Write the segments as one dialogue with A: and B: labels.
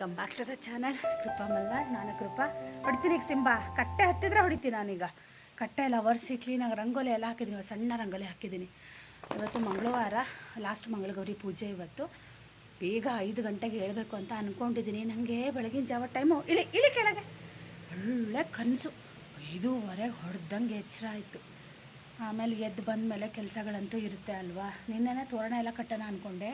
A: Welcome back to the channel Krupa Malnad ನಾನು ಕೃಪಾ. ಹೊಡಿತೀನಿ ಈಗ ಸಿಂಬಾ. ಕಟ್ಟೆ ಹತ್ತಿದ್ರೆ ಹೊಡಿತೀನಿ ನಾನೀಗ ಕಟ್ಟೆ ಎಲ್ಲ ಒರೆಸಿ ಕ್ಲೀನಾಗಿ ರಂಗೋಲಿ ಎಲ್ಲ ಹಾಕಿದ್ದೀನಿ. ಸಣ್ಣ ರಂಗೋಲಿ ಹಾಕಿದ್ದೀನಿ. ಇವತ್ತು ಮಂಗಳವಾರ ಲಾಸ್ಟ್ ಮಂಗಳಗೌರಿ ಪೂಜೆ ಇವತ್ತು. ಬೇಗ ಐದು ಗಂಟೆಗೆ ಹೇಳಬೇಕು ಅಂತ ಅಂದ್ಕೊಂಡಿದ್ದೀನಿ ನನಗೆ ಬೆಳಗಿನ ಜಾವ ಟೈಮು ಇಳಿ ಇಳಿ ಕೆಳಗೆ. ಒಳ್ಳೆ ಕನಸು. ಐದೂವರೆಗೆ ಹೊಡೆದಂಗೆ ಎಚ್ಚರ ಆಯಿತು. ಆಮೇಲೆ ಎದ್ದು ಬಂದಮೇಲೆ ಕೆಲಸಗಳಂತೂ ಇರುತ್ತೆ ಅಲ್ವಾ? ನಿನ್ನೆನೇ ತೋರಣ ಎಲ್ಲ ಕಟ್ಟೋಣ ಅಂದ್ಕೊಂಡೆ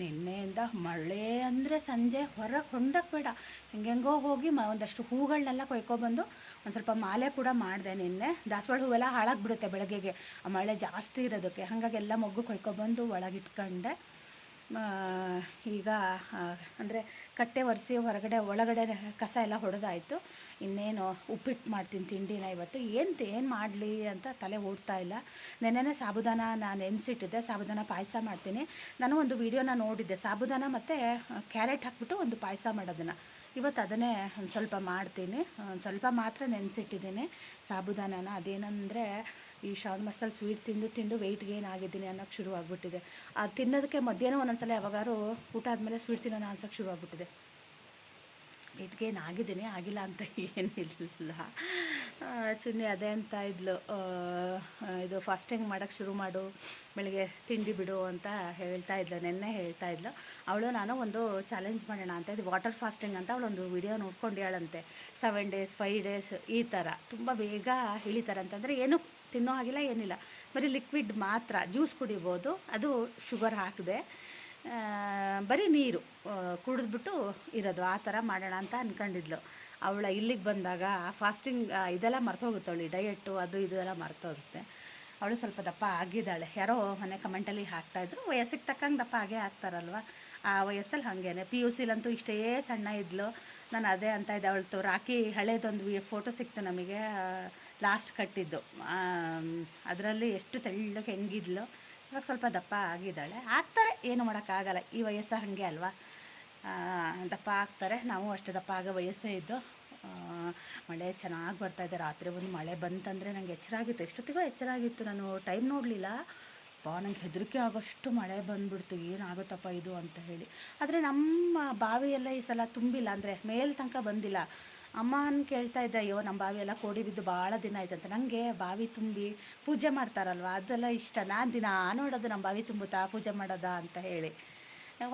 A: ನಿನ್ನೆಯಿಂದ ಮಳೆ ಅಂದರೆ ಸಂಜೆ ಹೊರಗೆ ಹೊಂಡಕ್ಕೆ ಬೇಡ. ಹೆಂಗೆಂಗೋ ಹೋಗಿ ಮ ಒಂದಷ್ಟು ಹೂಗಳನ್ನೆಲ್ಲ ಕೊಯ್ಕೊಬಂದು ಒಂದು ಸ್ವಲ್ಪ ಮಾಲೆ ಕೂಡ ಮಾಡಿದೆ ನಿನ್ನೆ. ದಾಸವಾಳ ಹೂವೆಲ್ಲ ಹಾಳಾಗ್ಬಿಡುತ್ತೆ ಬೆಳಗ್ಗೆಗೆ. ಆ ಮಳೆ ಜಾಸ್ತಿ ಇರೋದಕ್ಕೆ. ಹಾಗಾಗಿ ಎಲ್ಲ ಮೊಗ್ಗು ಕೊಯ್ಕೊಬಂದು ಒಳಗಿಟ್ಕೊಂಡೆ. ಈಗ ಅಂದರೆ ಕಟ್ಟೆ ಒರೆಸಿ ಹೊರಗಡೆ, ಒಳಗಡೆ ಕಸ ಎಲ್ಲ ಹೊಡೆದಾಯಿತು. ಇನ್ನೇನು ಉಪ್ಪಿಟ್ಟು ಮಾಡ್ತೀನಿ ತಿಂಡಿನ ಇವತ್ತು. ಏನು ಏನು ಮಾಡಲಿ ಅಂತ ತಲೆ ಓಡ್ತಾ ಇಲ್ಲ. ನೆನ್ನೆನೇ ಸಾಬುದಾನ ನಾನು ನೆನೆಸಿಟ್ಟಿದ್ದೆ ಸಾಬುದಾನ ಪಾಯಸ ಮಾಡ್ತೀನಿ. ನಾನು ಒಂದು ವೀಡಿಯೋನ ನೋಡಿದ್ದೆ. ಸಾಬುದಾನ ಮತ್ತು ಕ್ಯಾರೆಟ್ ಹಾಕ್ಬಿಟ್ಟು ಒಂದು ಪಾಯಸ ಮಾಡೋದನ್ನು. ಇವತ್ತು ಅದನ್ನೇ ಒಂದು ಸ್ವಲ್ಪ ಮಾಡ್ತೀನಿ. ಒಂದು ಸ್ವಲ್ಪ ಮಾತ್ರ ನೆನೆಸಿಟ್ಟಿದ್ದೀನಿ ಸಾಬುದಾನನ. ಅದೇನಂದರೆ, ಈ ಶ್ರಾವಣ ಮಸಾಲೆ ಸ್ವೀಟ್ ತಿಂದು ತಿಂದು ವೆಯ್ಟ್ ಗೇನ್ ಆಗಿದ್ದೀನಿ ಅನ್ನೋಕ್ಕೆ ಶುರು ಆಗಿಬಿಟ್ಟಿದೆ ಅದು ತಿನ್ನೋದಕ್ಕೆ ಮಧ್ಯಾಹ್ನ ಒಂದೊಂದ್ಸಲ ಯಾವಾಗಾರು ಊಟ ಆದಮೇಲೆ ಸ್ವೀಟ್ ತಿನ್ನೋಣ ಅನ್ಸೋಕ್ಕೆ ಶುರು ಆಗ್ಬಿಟ್ಟಿದೆ ವೆಯ್ಟ್ ಗೇನ್ ಆಗಿದ್ದೀನಿ ಆಗಿಲ್ಲ ಅಂತ ಏನಿಲ್ಲ. ಚುನ್ನಿ ಅದೇ ಅಂತ ಇದ್ಲು. ಇದು ಫಾಸ್ಟಿಂಗ್ ಮಾಡೋಕ್ಕೆ ಶುರು ಮಾಡು, ಬೆಳಿಗ್ಗೆ ತಿಂಡಿ ಬಿಡು ಅಂತ ಹೇಳ್ತಾ ಇದ್ಲು, ನಿನ್ನೆ ಹೇಳ್ತಾ ಇದ್ಲು. ಅವಳು, ನಾನು ಒಂದು ಚಾಲೆಂಜ್ ಮಾಡೋಣ ಅಂತ, ಇದು ವಾಟರ್ ಫಾಸ್ಟಿಂಗ್ ಅಂತ ಅವಳೊಂದು ವಿಡಿಯೋ ನೋಡ್ಕೊಂಡ್ಯಾಳಂತೆ ಸೆವೆನ್ ಡೇಸ್ ಫೈವ್ ಡೇಸ್ ಈ ಥರ ತುಂಬ ಬೇಗ ಇಳಿತಾರೆ ಅಂತಂದರೆ, ಏನು ತಿನ್ನೋ ಆಗಿಲ್ಲ ಏನಿಲ್ಲ. ಬರೀ ಲಿಕ್ವಿಡ್ ಮಾತ್ರ ಜ್ಯೂಸ್ ಕುಡಿಬೋದು, ಅದು ಶುಗರ್ ಹಾಕಿದೆ. ಬರೀ ನೀರು ಕುಡಿದ್ಬಿಟ್ಟು ಇರೋದು. ಆ ಥರ ಮಾಡೋಣ ಅಂತ ಅಂದ್ಕೊಂಡಿದ್ಲು ಅವಳ ಇಲ್ಲಿಗೆ ಬಂದಾಗ ಫಾಸ್ಟಿಂಗ್ ಇದೆಲ್ಲ ಮರ್ತೋಗುತ್ತವಳು ಡಯೆಟ್ಟು, ಅದು ಇದು ಎಲ್ಲ ಮರ್ತೋಗುತ್ತೆ. ಅವಳು ಸ್ವಲ್ಪ ದಪ್ಪ ಆಗಿದ್ದಾಳೆ. ಯಾರೋ ಮನೆ ಕಮೆಂಟಲ್ಲಿ ಹಾಕ್ತಾಯಿದ್ರು ವಯಸ್ಸಿಗೆ ತಕ್ಕಂಗೆ ದಪ್ಪ ಆಗೇ ಹಾಕ್ತಾರಲ್ವ ಆ ವಯಸ್ಸಲ್ಲಿ ಹಾಗೇನೆ. ಪಿ ಯು ಸಿಲಂತೂ ಇಷ್ಟೇ ಸಣ್ಣ ಇದ್ಲು. ನಾನು ಅದೇ ಅಂತ ಇದ್ದೆ. ಅವಳು ರಾಕಿ ಹಳೇದೊಂದು ಫೋಟೋ ಸಿಕ್ತು ನಮಗೆ ಲಾಸ್ಟ್ ಕಟ್ಟಿದ್ದು. ಅದರಲ್ಲಿ ಎಷ್ಟು ತೆಳ್ಳಗೆ ಹೆಂಗಿದ್ಲು. ಇವಾಗ ಸ್ವಲ್ಪ ದಪ್ಪ ಆಗಿದ್ದಾಳೆ. ಆಗ್ತಾರೆ, ಏನು ಮಾಡೋಕ್ಕಾಗಲ್ಲ. ಈ ವಯಸ್ಸು ಹಾಗೆ ಅಲ್ವಾ? ದಪ್ಪ ಆಗ್ತಾರೆ. ನಾವು ಅಷ್ಟೇ ದಪ್ಪ ಆಗೋ ವಯಸ್ಸೇ ಇದ್ದು ಮಳೆ ಚೆನ್ನಾಗಿ ಬರ್ತಾಯಿದೆ ರಾತ್ರಿ ಒಂದು ಮಳೆ ಬಂತಂದರೆ ನನಗೆ ಎಚ್ಚರ ಆಗಿತ್ತು. ಎಷ್ಟೊತ್ತಿಗೋ ಎಚ್ಚರ ಆಗಿತ್ತು. ನಾನು ಟೈಮ್ ನೋಡಲಿಲ್ಲ. ಪಾ ನಂಗೆ ಹೆದರಿಕೆ ಆಗೋಷ್ಟು ಮಳೆ ಬಂದುಬಿಡ್ತು. ಏನಾಗುತ್ತಪ್ಪ ಇದು ಅಂತ ಹೇಳಿ. ಆದರೆ ನಮ್ಮ ಬಾವಿಯೆಲ್ಲ ಈ ಸಲ ತುಂಬಿಲ್ಲ. ಅಂದರೆ ಮೇಲ್ ತನಕ ಬಂದಿಲ್ಲ. ಅಮ್ಮನ ಕೇಳ್ತಾ ಇದ್ದ, ಅಯ್ಯೋ ನಮ್ಮ ಬಾವಿ ಎಲ್ಲ ಕೋಡಿ ಬಿದ್ದು ಭಾಳ ದಿನ ಆಯ್ತಂತ ನನಗೆ ಬಾವಿ ತುಂಬಿ ಪೂಜೆ ಮಾಡ್ತಾರಲ್ವ, ಅದೆಲ್ಲ ಇಷ್ಟ. ನಾನು ದಿನ ನೋಡೋದು ನಮ್ಮ ಬಾವಿ ತುಂಬುತ್ತಾ, ಪೂಜೆ ಮಾಡೋದಾ ಅಂತ ಹೇಳಿ.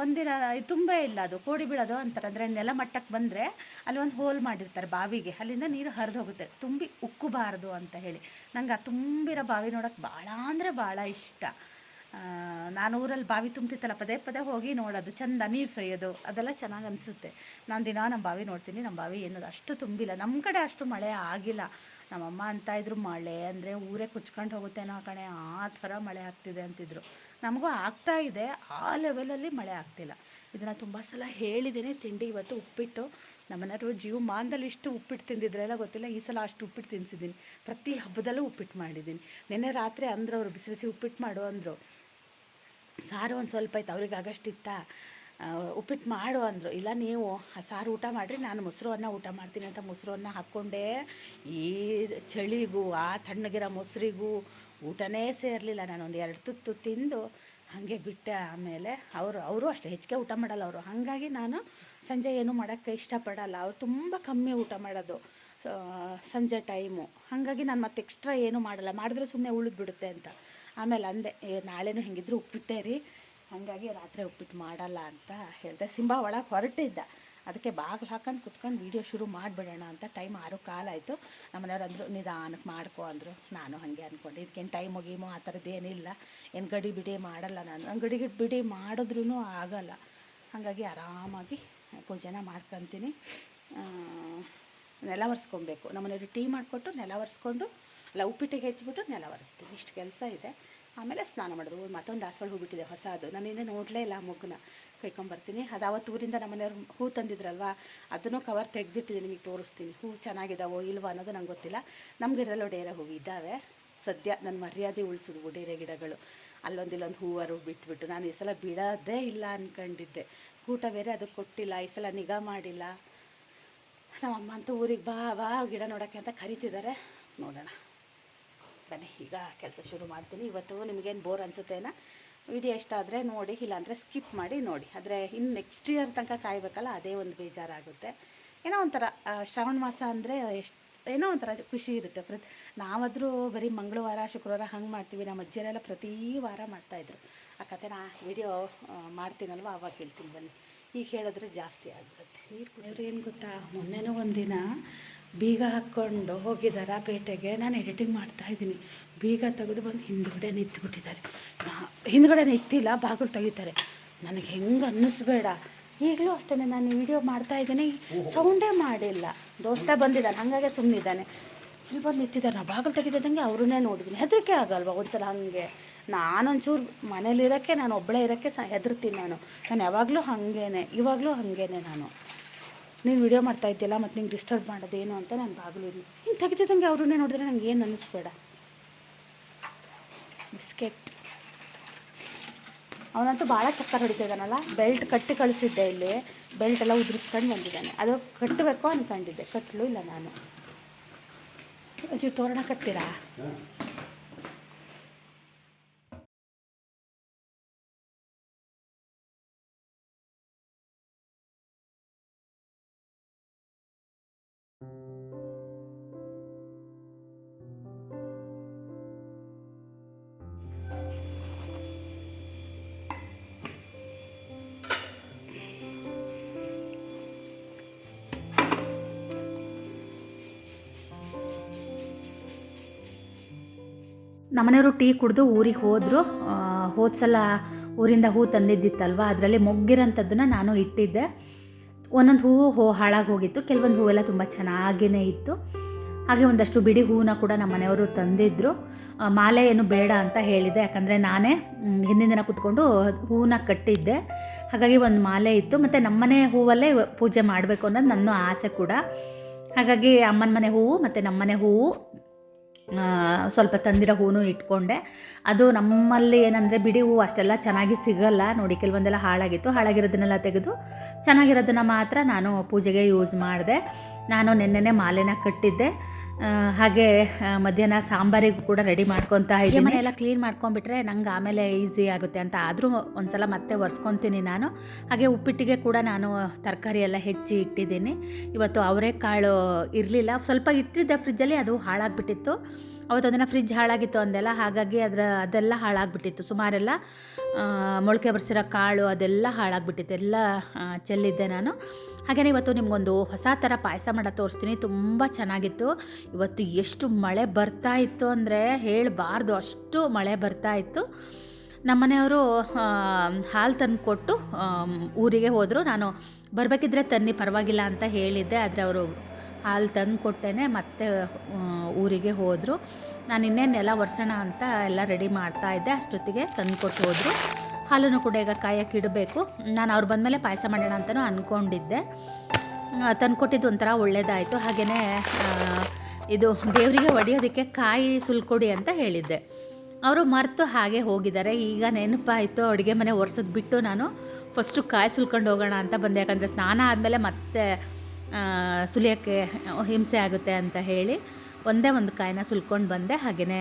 A: ಒಂದಿನ ತುಂಬ ಇಲ್ಲ ಅದು, ಕೋಡಿ ಬಿಡೋದು ಅಂತಾರೆ. ಅಂದರೆ ನೆಲ ಮಟ್ಟಕ್ಕೆ ಬಂದರೆ ಅಲ್ಲಿ ಒಂದು ಹೋಲ್ ಮಾಡಿರ್ತಾರೆ ಬಾವಿಗೆ, ಅಲ್ಲಿಂದ ನೀರು ಹರಿದು ಹೋಗುತ್ತೆ. ತುಂಬಿ ಉಕ್ಕುಬಾರದು ಅಂತ ಹೇಳಿ. ನಂಗೆ ಆ ತುಂಬಿರೋ ಬಾವಿ ನೋಡೋಕೆ ಭಾಳ ಅಂದರೆ ಭಾಳ ಇಷ್ಟ. ನಾನು ಊರಲ್ಲಿ ಬಾವಿ ತುಂಬ್ತಿತ್ತಲ್ಲ, ಪದೇ ಪದೇ ಹೋಗಿ ನೋಡೋದು, ಚಂದ ನೀರು ಸೊಯ್ಯೋದು, ಅದೆಲ್ಲ ಚೆನ್ನಾಗಿ ಅನಿಸುತ್ತೆ. ನಾನು ದಿನ ನಮ್ಮ ಬಾವಿ ನೋಡ್ತೀನಿ ನಮ್ಮ ಬಾವಿ ಏನದು ಅಷ್ಟು ತುಂಬಿಲ್ಲ. ನಮ್ಮ ಕಡೆ ಅಷ್ಟು ಮಳೆ ಆಗಿಲ್ಲ. ನಮ್ಮಮ್ಮ ಅಂತ ಇದ್ರು ಮಳೆ ಅಂದರೆ ಊರೇ ಕುಚ್ಕೊಂಡು ಹೋಗುತ್ತೇನೋ ಕಣೆ, ಆ ಥರ ಮಳೆ ಆಗ್ತಿದೆ ಅಂತಿದ್ರು. ನಮಗೂ ಆಗ್ತಾ ಇದೆ, ಆ ಲೆವೆಲಲ್ಲಿ ಮಳೆ ಆಗ್ತಿಲ್ಲ. ಇದನ್ನು ತುಂಬ ಸಲ ಹೇಳಿದ್ದೀನಿ ತಿಂಡಿ ಇವತ್ತು ಉಪ್ಪಿಟ್ಟು. ನಮ್ಮನೆಯವರು ಜೀವಮಾನದಲ್ಲಿ ಇಷ್ಟು ಉಪ್ಪಿಟ್ಟು ತಿಂದಿದ್ರೆಲ್ಲ ಗೊತ್ತಿಲ್ಲ, ಈ ಸಲ ಅಷ್ಟು ಉಪ್ಪಿಟ್ಟು ತಿನ್ಸಿದ್ದೀನಿ. ಪ್ರತಿ ಹಬ್ಬದಲ್ಲೂ ಉಪ್ಪಿಟ್ಟು ಮಾಡಿದ್ದೀನಿ. ನಿನ್ನೆ ರಾತ್ರಿ ಅಂದರು ಅವರು, ಬಿಸಿ ಬಿಸಿ ಉಪ್ಪಿಟ್ಟು ಮಾಡು ಅಂದರು. ಸಾರು ಒಂದು ಸ್ವಲ್ಪ ಇತ್ತು ಅವ್ರಿಗೆ ಇತ್ತಾ? ಉಪ್ಪಿಟ್ಟು ಮಾಡು ಅಂದರು. ಇಲ್ಲ ನೀವು ಆ ಸಾರು ಊಟ ಮಾಡಿರಿ, ನಾನು ಮೊಸರು ಅನ್ನ ಊಟ ಮಾಡ್ತೀನಿ ಅಂತ ಮೊಸರು ಅನ್ನ ಹಾಕ್ಕೊಂಡೆ ಈ ಚಳಿಗೂ, ಆ ತಣ್ಣಗಿರೋ ಮೊಸರಿಗೂ ಊಟನೇ ಸೇರಲಿಲ್ಲ. ನಾನು ಒಂದು ಎರಡು ತುತ್ತು ತಿಂದು ಹಾಗೆ ಬಿಟ್ಟೆ ಆಮೇಲೆ ಅವರು ಅವರು ಅಷ್ಟೇ ಹೆಚ್ಚಿಗೆ ಊಟ ಮಾಡಲ್ಲ ಅವರು. ಹಾಗಾಗಿ ನಾನು ಸಂಜೆ ಏನು ಮಾಡೋಕ್ಕೆ ಇಷ್ಟಪಡಲ್ಲ. ಅವ್ರು ತುಂಬ ಕಮ್ಮಿ ಊಟ ಮಾಡೋದು ಸಂಜೆ ಟೈಮು. ಹಾಗಾಗಿ ನಾನು ಮತ್ತೆ ಎಕ್ಸ್ಟ್ರಾ ಏನೂ ಮಾಡಲ್ಲ. ಮಾಡಿದ್ರೆ ಸುಮ್ಮನೆ ಉಳಿದ್ಬಿಡುತ್ತೆ ಅಂತ. ಆಮೇಲೆ ಅಂದೆ, ಏ, ನಾಳೆನೂ ಹೆಂಗಿದ್ರು ಉಪ್ಪಿಟ್ಟೆ ರೀ. ಹಾಗಾಗಿ ರಾತ್ರಿ ಉಪ್ಪಿಟ್ಟು ಮಾಡಲ್ಲ ಅಂತ ಹೇಳಿದೆ. ಸಿಂಬ ಒಳಗೆ ಹೊರಟಿದ್ದ. ಅದಕ್ಕೆ ಬಾಗಿಲು ಹಾಕೊಂಡು ಕುತ್ಕೊಂಡು ವೀಡಿಯೋ ಶುರು ಮಾಡಿಬಿಡೋಣ ಅಂತ ಟೈಮ್ ಆರು ಕಾಲಾಯಿತು ನಮ್ಮನೆಯವ್ರು ಅಂದರು ನಿಧಾನಕ್ಕೆ ಮಾಡ್ಕೊ ಅಂದರು. ನಾನು ಹಾಗೆ ಅಂದ್ಕೊಂಡೆ ಇದಕ್ಕೇನು ಟೈಮ್ ಗೀಮು ಆ ಥರದ್ದು ಏನಿಲ್ಲ. ಏನು ಗಡಿ ಬಿಡಿ ಮಾಡಲ್ಲ ನಾನು. ಗಡಿ ಬಿಡಿ ಮಾಡಿದ್ರೂ ಆಗಲ್ಲ. ಹಾಗಾಗಿ ಆರಾಮಾಗಿ ಪೂಜೆನ ಮಾಡ್ಕೊತೀನಿ. ನೆಲ ಒರೆಸ್ಕೊಬೇಕು. ನಮ್ಮನೆಯವ್ರಿಗೆ ಟೀ ಮಾಡಿಕೊಟ್ಟು ನೆಲ ಒರೆಸ್ಕೊಂಡು ಅಲ್ಲ ಉಪ್ಪಿಟ್ಟಿಗೆ ಹೆಚ್ಚಿಬಿಟ್ಟು ನೆಲ ಒರೆಸ್ತೀನಿ. ಇಷ್ಟು ಕೆಲಸ ಇದೆ. ಆಮೇಲೆ ಸ್ನಾನ ಮಾಡೋದು, ಮತ್ತೊಂದು ದಾಸವಾಳ ಹೂ ಬಿಟ್ಟಿದೆ, ಹೊಸದು. ನಾನು ಇನ್ನೂ ನೋಡಲೇ ಇಲ್ಲ ಆ ಮೊಗ್ಗನ್ನ. ಕೈಕೊಂಬರ್ತೀನಿ ಅದು ಅವತ್ತು ಊರಿಂದ ನಮ್ಮನೆಯವ್ರು ಹೂ ತಂದಿದ್ರಲ್ವಾ, ಅದನ್ನು ಕವರ್ ತೆಗೆದಿಟ್ಟಿದೆ, ನಿಮಗೆ ತೋರಿಸ್ತೀನಿ. ಹೂ ಚೆನ್ನಾಗಿದ್ದಾವೋ ಇಲ್ವೋ ಅನ್ನೋದು ನಂಗೆ ಗೊತ್ತಿಲ್ಲ. ನಮ್ಮ ಗಿಡದಲ್ಲಿ ಡೇರೆ ಹೂವು ಇದ್ದಾವೆ. ಸದ್ಯ ನನ್ನ ಮರ್ಯಾದೆ ಉಳಿಸಿದ್ವು ಡೇರೆ ಗಿಡಗಳು. ಅಲ್ಲೊಂದಿಲ್ಲೊಂದು ಹೂವರು ಬಿಟ್ಬಿಟ್ಟು ನಾನು ಈ ಸಲ ಬಿಡೋದೇ ಇಲ್ಲ ಅಂದ್ಕೊಂಡಿದ್ದೆ ಊಟ ಬೇರೆ ಅದಕ್ಕೆ ಕೊಟ್ಟಿಲ್ಲ, ಈ ಸಲ ನಿಗಾ ಮಾಡಿಲ್ಲ. ನಮ್ಮಮ್ಮ ಅಂತೂ ಊರಿಗೆ ಬಾ ಬಾ, ಗಿಡ ನೋಡೋಕ್ಕೆ ಅಂತ ಕರಿತಿದ್ದಾರೆ. ನೋಡೋಣ. ಬನ್ನಿ, ಈಗ ಕೆಲಸ ಶುರು ಮಾಡ್ತೀನಿ. ಇವತ್ತು ನಿಮಗೇನು ಬೋರ್ ಅನಿಸುತ್ತೇನ? ವಿಡಿಯೋ ಇಷ್ಟ ಆದರೆ ನೋಡಿ, ಇಲ್ಲಾಂದರೆ ಸ್ಕಿಪ್ ಮಾಡಿ ನೋಡಿ. ಆದರೆ ಇನ್ನು ನೆಕ್ಸ್ಟ್ ಇಯರ್ ತನಕ ಕಾಯಬೇಕಲ್ಲ, ಅದೇ ಒಂದು ಬೇಜಾರಾಗುತ್ತೆ. ಏನೋ ಒಂಥರ ಶ್ರಾವಣ ಮಾಸ ಅಂದರೆ ಎಷ್ಟು, ಏನೋ ಒಂಥರ ಖುಷಿ ಇರುತ್ತೆ. ಪ್ರತಿ, ನಾವಾದರೂ ಬರೀ ಮಂಗಳವಾರ, ಶುಕ್ರವಾರ ಹಂಗೆ ಮಾಡ್ತೀವಿ. ನಮ್ಮ ಅಜ್ಜಿಯರೆಲ್ಲ ಪ್ರತಿ ವಾರ ಮಾಡ್ತಾಯಿದ್ರು ಆ ಕತೆ ನಾ ವಿಡಿಯೋ ಮಾಡ್ತೀನಲ್ವ? ಅವಾಗ ಹೇಳ್ತೀನಿ ಬನ್ನಿ. ಈಗ ಹೇಳಿದ್ರೆ ಜಾಸ್ತಿ ಆಗಿಬಿಡುತ್ತೆ ನೀರು ಕುಡಿಯೋರು ಏನು ಗೊತ್ತಾ? ಮೊನ್ನೆನೂ ಒಂದಿನ ಬೀಗ ಹಾಕ್ಕೊಂಡು ಹೋಗಿದ್ದಾರೆ ಆ ಪೇಟೆಗೆ. ನಾನು ಎಡಿಟಿಂಗ್ ಮಾಡ್ತಾಯಿದ್ದೀನಿ ಬೀಗ ತೆಗೆದು ಬಂದು ಹಿಂದ್ಗಡೆ ನಿಂತ್ಬಿಟ್ಟಿದ್ದಾರೆ. ಹಿಂದುಗಡೆ ನಿಂತಿಲ್ಲ ಬಾಗಿಲು ತೆಗಿತಾರೆ. ನನಗೆ ಹೆಂಗೆ ಅನ್ನಿಸ್ಬೇಡ. ಈಗಲೂ ಅಷ್ಟೇ ನಾನು ವಿಡಿಯೋ ಮಾಡ್ತಾ ಇದ್ದೀನಿ. ಸೌಂಡೇ ಮಾಡಿಲ್ಲ. ದೋಸ್ತ ಬಂದಿದ್ದಾನೆ ಹಾಗಾಗಿ ಸುಮ್ಮನಿದ್ದಾನೆ ಇಲ್ಲಿ ಬಂದು ನಿಂತಿದ್ದಾರೆ. ನಾ ಬಾಗಿಲು ತೆಗಿತಿದ್ದಂಗೆ ಅವ್ರನ್ನೇ ನೋಡಿದ್ದೀನಿ. ಹೆದರಿಕೆ ಆಗಲ್ವ ಒಂದು ಸಲ ಹಾಗೆ? ನಾನೊಂಚೂರು ಮನೇಲಿರೋಕ್ಕೆ ನಾನು ಒಬ್ಬಳೇ ಇರೋಕ್ಕೆ ಸ ಹೆದರ್ತೀನಿ ನಾನು. ನಾನು ಯಾವಾಗಲೂ ಹಾಗೇನೆ, ಇವಾಗಲೂ ಹಾಗೇನೆ ನಾನು. ನೀನು ವಿಡಿಯೋ ಮಾಡ್ತಾ ಇದ್ದಿಲ್ಲ ಮತ್ತು ನಿಂಗೆ ಡಿಸ್ಟರ್ಬ್ ಮಾಡೋದೇನು ಅಂತ ನಾನು ಬಾಗಿಲು ಹಿಂಗೆ ತೆಗಿತಿದ್ದಂಗೆ ಅವ್ರನ್ನೇ ನೋಡಿದ್ರೆ ನನಗೆ ಏನು ಅನ್ನಿಸ್ಬೇಡ. ಬಿಸ್ಕೆಟ್. ಅವನಂತೂ ಭಾಳ ಚಕ್ಕರ್ ಹೊಡಿತಿದ್ದಾನಲ್ಲ? ಬೆಲ್ಟ್ ಕಟ್ಟಿ ಕಳಿಸಿದ್ದೆ ಇಲ್ಲಿ. ಬೆಲ್ಟ್ ಎಲ್ಲ ಉದುರಿಸ್ಕೊಂಡು ಬಂದಿದ್ದಾನೆ. ಅದು ಕಟ್ಟಬೇಕು ಅಂದ್ಕೊಂಡಿದ್ದೆ ಕಟ್ಟಲು ಇಲ್ಲ ನಾನು. ಒಂಚೂರು ತೋರಣ ಕಟ್ತೀರಾ?
B: ನಮ್ಮನೆಯವರು ಟೀ ಕುಡಿದು ಊರಿಗೆ ಹೋದರು. ಹೋದ ಸಲ ಊರಿಂದ ಹೂ ತಂದಿದ್ದಿತ್ತಲ್ವ? ಅದರಲ್ಲಿ ಮೊಗ್ಗಿರೋಂಥದ್ದನ್ನು ನಾನು ಇಟ್ಟಿದ್ದೆ. ಒಂದೊಂದು ಹೂವು ಹೋ, ಹಾಳಾಗಿ ಹೋಗಿತ್ತು. ಕೆಲವೊಂದು ಹೂವೆಲ್ಲ ತುಂಬ ಚೆನ್ನಾಗೇ ಇತ್ತು. ಹಾಗೆ ಒಂದಷ್ಟು ಬಿಡಿ ಹೂವನ್ನ ಕೂಡ ನಮ್ಮ ಮನೆಯವರು ತಂದಿದ್ದರು ಮಾಲೆ ಏನು ಬೇಡ ಅಂತ ಹೇಳಿದೆ. ಯಾಕಂದರೆ ನಾನೇ ಹಿಂದಿನ ದಿನ ಕೂತ್ಕೊಂಡು ಹೂವನ್ನ ಕಟ್ಟಿದ್ದೆ. ಹಾಗಾಗಿ ಒಂದು ಮಾಲೆ ಇತ್ತು. ಮತ್ತು ನಮ್ಮನೆ ಹೂವಲ್ಲೇ ಪೂಜೆ ಮಾಡಬೇಕು ಅನ್ನೋದು ನನ್ನ ಆಸೆ ಕೂಡ. ಹಾಗಾಗಿ ಅಮ್ಮನ ಮನೆ ಹೂವು, ಮತ್ತು ನಮ್ಮನೆ ಹೂವು ಸ್ವಲ್ಪ ತಂದಿರೋ ಹೂವು ಇಟ್ಕೊಂಡೆ. ಅದು ನಮ್ಮಲ್ಲಿ ಏನಂದರೆ ಬಿಡಿ ಹೂವು ಅಷ್ಟೆಲ್ಲ ಚೆನ್ನಾಗಿ ಸಿಗಲ್ಲ. ನೋಡಿ, ಕೆಲವೊಂದೆಲ್ಲ ಹಾಳಾಗಿತ್ತು. ಹಾಳಾಗಿರೋದನ್ನೆಲ್ಲ ತೆಗೆದು ಚೆನ್ನಾಗಿರೋದನ್ನು ಮಾತ್ರ ನಾನು ಪೂಜೆಗೆ ಯೂಸ್ ಮಾಡಿದೆ. ನಾನು ನಿನ್ನೆನೆ ಮಾಲೆನ ಕಟ್ಟಿದ್ದೆ. ಹಾಗೆ ಮಧ್ಯಾಹ್ನ ಸಾಂಬಾರಿಗೂ ಕೂಡ ರೆಡಿ ಮಾಡ್ಕೊತಾ ಇದ್ದೀನಿ. ಮನೆಯೆಲ್ಲ ಕ್ಲೀನ್ ಮಾಡ್ಕೊಂಡ್ಬಿಟ್ರೆ ನಂಗೆ ಆಮೇಲೆ ಈಸಿ ಆಗುತ್ತೆ ಅಂತ. ಆದರೂ ಒಂದ್ಸಲ ಮತ್ತೆ ಒರೆಸ್ಕೊತೀನಿ ನಾನು. ಹಾಗೆ ಉಪ್ಪಿಟ್ಟಿಗೆ ಕೂಡ ನಾನು ತರಕಾರಿ ಎಲ್ಲ ಹೆಚ್ಚಿ ಇಟ್ಟಿದ್ದೀನಿ. ಇವತ್ತು ಅವರೆಕಾಳು ಇರಲಿಲ್ಲ. ಸ್ವಲ್ಪ ಇಟ್ಟಿದ್ದೆ ಫ್ರಿಜ್ಜಲ್ಲಿ ಅದು ಹಾಳಾಗ್ಬಿಟ್ಟಿತ್ತು. ಅವತ್ತೊಂದಿನ ಫ್ರಿಜ್ ಹಾಳಾಗಿತ್ತು ಅಂದೆಲ್ಲ. ಹಾಗಾಗಿ ಅದರ ಅದೆಲ್ಲ ಹಾಳಾಗ್ಬಿಟ್ಟಿತ್ತು. ಸುಮಾರೆಲ್ಲ ಮೊಳಕೆ ಬರ್ಸಿರೋ ಕಾಳು ಅದೆಲ್ಲ ಹಾಳಾಗ್ಬಿಟ್ಟಿತ್ತು. ಎಲ್ಲ ಚೆಲ್ಲಿದ್ದೆ ನಾನು. ಹಾಗೆಯೇ ಇವತ್ತು ನಿಮಗೊಂದು ಹೊಸ ಥರ ಪಾಯಸ ಮಾಡೋ ತೋರಿಸ್ತೀನಿ. ತುಂಬ ಚೆನ್ನಾಗಿತ್ತು. ಇವತ್ತು ಎಷ್ಟು ಮಳೆ ಬರ್ತಾ ಇತ್ತು ಅಂದರೆ ಹೇಳಬಾರ್ದು, ಅಷ್ಟು ಮಳೆ ಬರ್ತಾ ಇತ್ತು. ನಮ್ಮನೆಯವರು ಹಾಲು ತಂದು ಕೊಟ್ಟು ಊರಿಗೆ ಹೋದರು. ನಾನು ಬರಬೇಕಿದ್ರೆ ತನ್ನಿ, ಪರವಾಗಿಲ್ಲ ಅಂತ ಹೇಳಿದ್ದೆ. ಆದರೆ ಅವರು ಹಾಲು ತಂದು ಕೊಟ್ಟೇನೆ ಮತ್ತೆ ಊರಿಗೆ ಹೋದರು. ನಾನು ಇನ್ನೇನು ನೆಲ ಒರೆಸೋಣ ಅಂತ ಎಲ್ಲ ರೆಡಿ ಮಾಡ್ತಾ ಇದ್ದೆ. ಅಷ್ಟೊತ್ತಿಗೆ ತಂದು ಕೊಟ್ಟು ಹೋದರು. ಹಾಲನ್ನು ಕೂಡ ಈಗ ಕಾಯಕ್ಕೆ ಇಡಬೇಕು. ನಾನು ಅವ್ರು ಬಂದಮೇಲೆ ಪಾಯಸ ಮಾಡೋಣ ಅಂತಲೂ ಅಂದ್ಕೊಂಡಿದ್ದೆ ತಂದುಕೊಟ್ಟಿದ್ದು ಒಂಥರ ಒಳ್ಳೇದಾಯಿತು. ಹಾಗೆಯೇ ಇದು ದೇವರಿಗೆ ಒಡೆಯೋದಕ್ಕೆ ಕಾಯಿ ಸುಲ್ಕೊಡಿ ಅಂತ ಹೇಳಿದ್ದೆ. ಅವರು ಮರೆತು ಹಾಗೆ ಹೋಗಿದ್ದಾರೆ. ಈಗ ನೆನಪಾಯಿತು, ಅಡುಗೆ ಮನೆ ಒರೆಸೋದು ಬಿಟ್ಟು ನಾನು ಫಸ್ಟು ಕಾಯಿ ಸುಲ್ಕೊಂಡು ಹೋಗೋಣ ಅಂತ ಬಂದೆ. ಯಾಕಂದರೆ ಸ್ನಾನ ಆದಮೇಲೆ ಮತ್ತೆ ಸುಲಿಯೋಕ್ಕೆ ಹಿಂಸೆ ಆಗುತ್ತೆ ಅಂತ ಹೇಳಿ ಒಂದೇ ಒಂದು ಕಾಯಿನ ಸುಲ್ಕೊಂಡು ಬಂದೆ. ಹಾಗೆಯೇ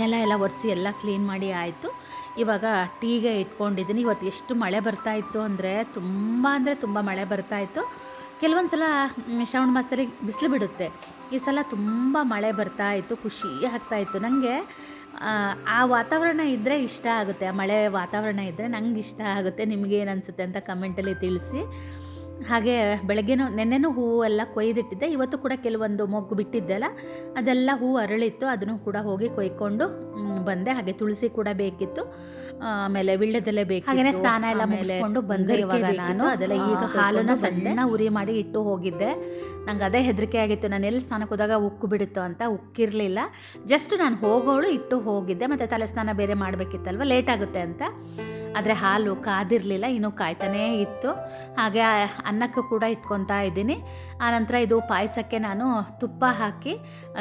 B: ನೆಲ ಎಲ್ಲ ಒರೆಸಿ ಎಲ್ಲ ಕ್ಲೀನ್ ಮಾಡಿ ಆಯಿತು. ಇವಾಗ ಟೀಗೆ ಇಟ್ಕೊಂಡಿದ್ದೀನಿ. ಇವತ್ತು ಎಷ್ಟು ಮಳೆ ಬರ್ತಾ ಇತ್ತು ಅಂದರೆ ತುಂಬ ಅಂದರೆ ತುಂಬ ಮಳೆ ಬರ್ತಾ ಇತ್ತು. ಕೆಲವೊಂದು ಸಲ ಶ್ರಾವಣ ಮಾಸದಲ್ಲಿ ಬಿಸಿಲು ಬಿಡುತ್ತೆ. ಈ ಸಲ ತುಂಬ ಮಳೆ ಬರ್ತಾ ಇತ್ತು, ಖುಷಿ ಆಗ್ತಾ ಇತ್ತು. ನನಗೆ ಆ ವಾತಾವರಣ ಇದ್ದರೆ ಇಷ್ಟ ಆಗುತ್ತೆ. ಆ ಮಳೆ ವಾತಾವರಣ ಇದ್ದರೆ ನಂಗೆ ಇಷ್ಟ ಆಗುತ್ತೆ. ನಿಮಗೆ ಅನಿಸುತ್ತೆ ಅಂತ ಕಮೆಂಟಲ್ಲಿ ತಿಳಿಸಿ. ಹಾಗೆ ಬೆಳಗ್ಗೆನೂ, ನೆನ್ನೆನೂ ಹೂವು ಎಲ್ಲ ಕೊಯ್ದಿಟ್ಟಿದ್ದೆ. ಇವತ್ತು ಕೂಡ ಕೆಲವೊಂದು ಮೊಗ್ಗು ಬಿಟ್ಟಿದ್ದೆಲ್ಲ ಅದೆಲ್ಲ ಹೂವು ಅರಳಿತ್ತು. ಅದನ್ನು ಕೂಡ ಹೋಗಿ ಕೊಯ್ಕೊಂಡು ಬಂದೆ ಹಾಗೆ ತುಳಸಿ ಕೂಡ ಬೇಕಿತ್ತು. ಆಮೇಲೆ ವಿಳ್ಯದೆಲೆ ಬೇಕು
A: ಹಾಗೆ ಸ್ನಾನ ಎಲ್ಲ
B: ಮುಗಿಸ್ಕೊಂಡು ಬಂದೆ ಇವಾಗ ನಾನು.
A: ಅದೆಲ್ಲ ಈಗ
B: ಹಾಲನ್ನ ಸಣ್ಣ ಉರಿ ಮಾಡಿ ಇಟ್ಟು ಹೋಗಿದ್ದೆ. ನಂಗೆ ಅದೇ ಹೆದರಿಕೆ ಆಗಿತ್ತು. ನಾನು ಎಲ್ಲಿ ಸ್ನಾನಕ್ಕೆ ಹೋದಾಗ ಉಕ್ಕು ಬಿಡುತ್ತೋ ಅಂತ ಉಕ್ಕಿರಲಿಲ್ಲ. ಜಸ್ಟ್ ನಾನು ಹೋಗೋಳು ಇಟ್ಟು ಹೋಗಿದ್ದೆ. ಮತ್ತು ತಲೆ ಸ್ನಾನ ಬೇರೆ ಮಾಡಬೇಕಿತ್ತಲ್ವ? ಲೇಟ್ ಆಗುತ್ತೆ ಅಂತ. ಆದರೆ ಹಾಲು ಕಾದಿರಲಿಲ್ಲ. ಇನ್ನೂ ಕಾಯ್ತಾನೇ ಇತ್ತು. ಹಾಗೆ ಅನ್ನಕ್ಕೂ ಕೂಡ ಇಟ್ಕೊತಾ ಇದ್ದೀನಿ. ಆನಂತರ ಇದು ಪಾಯಸಕ್ಕೆ ನಾನು ತುಪ್ಪ ಹಾಕಿ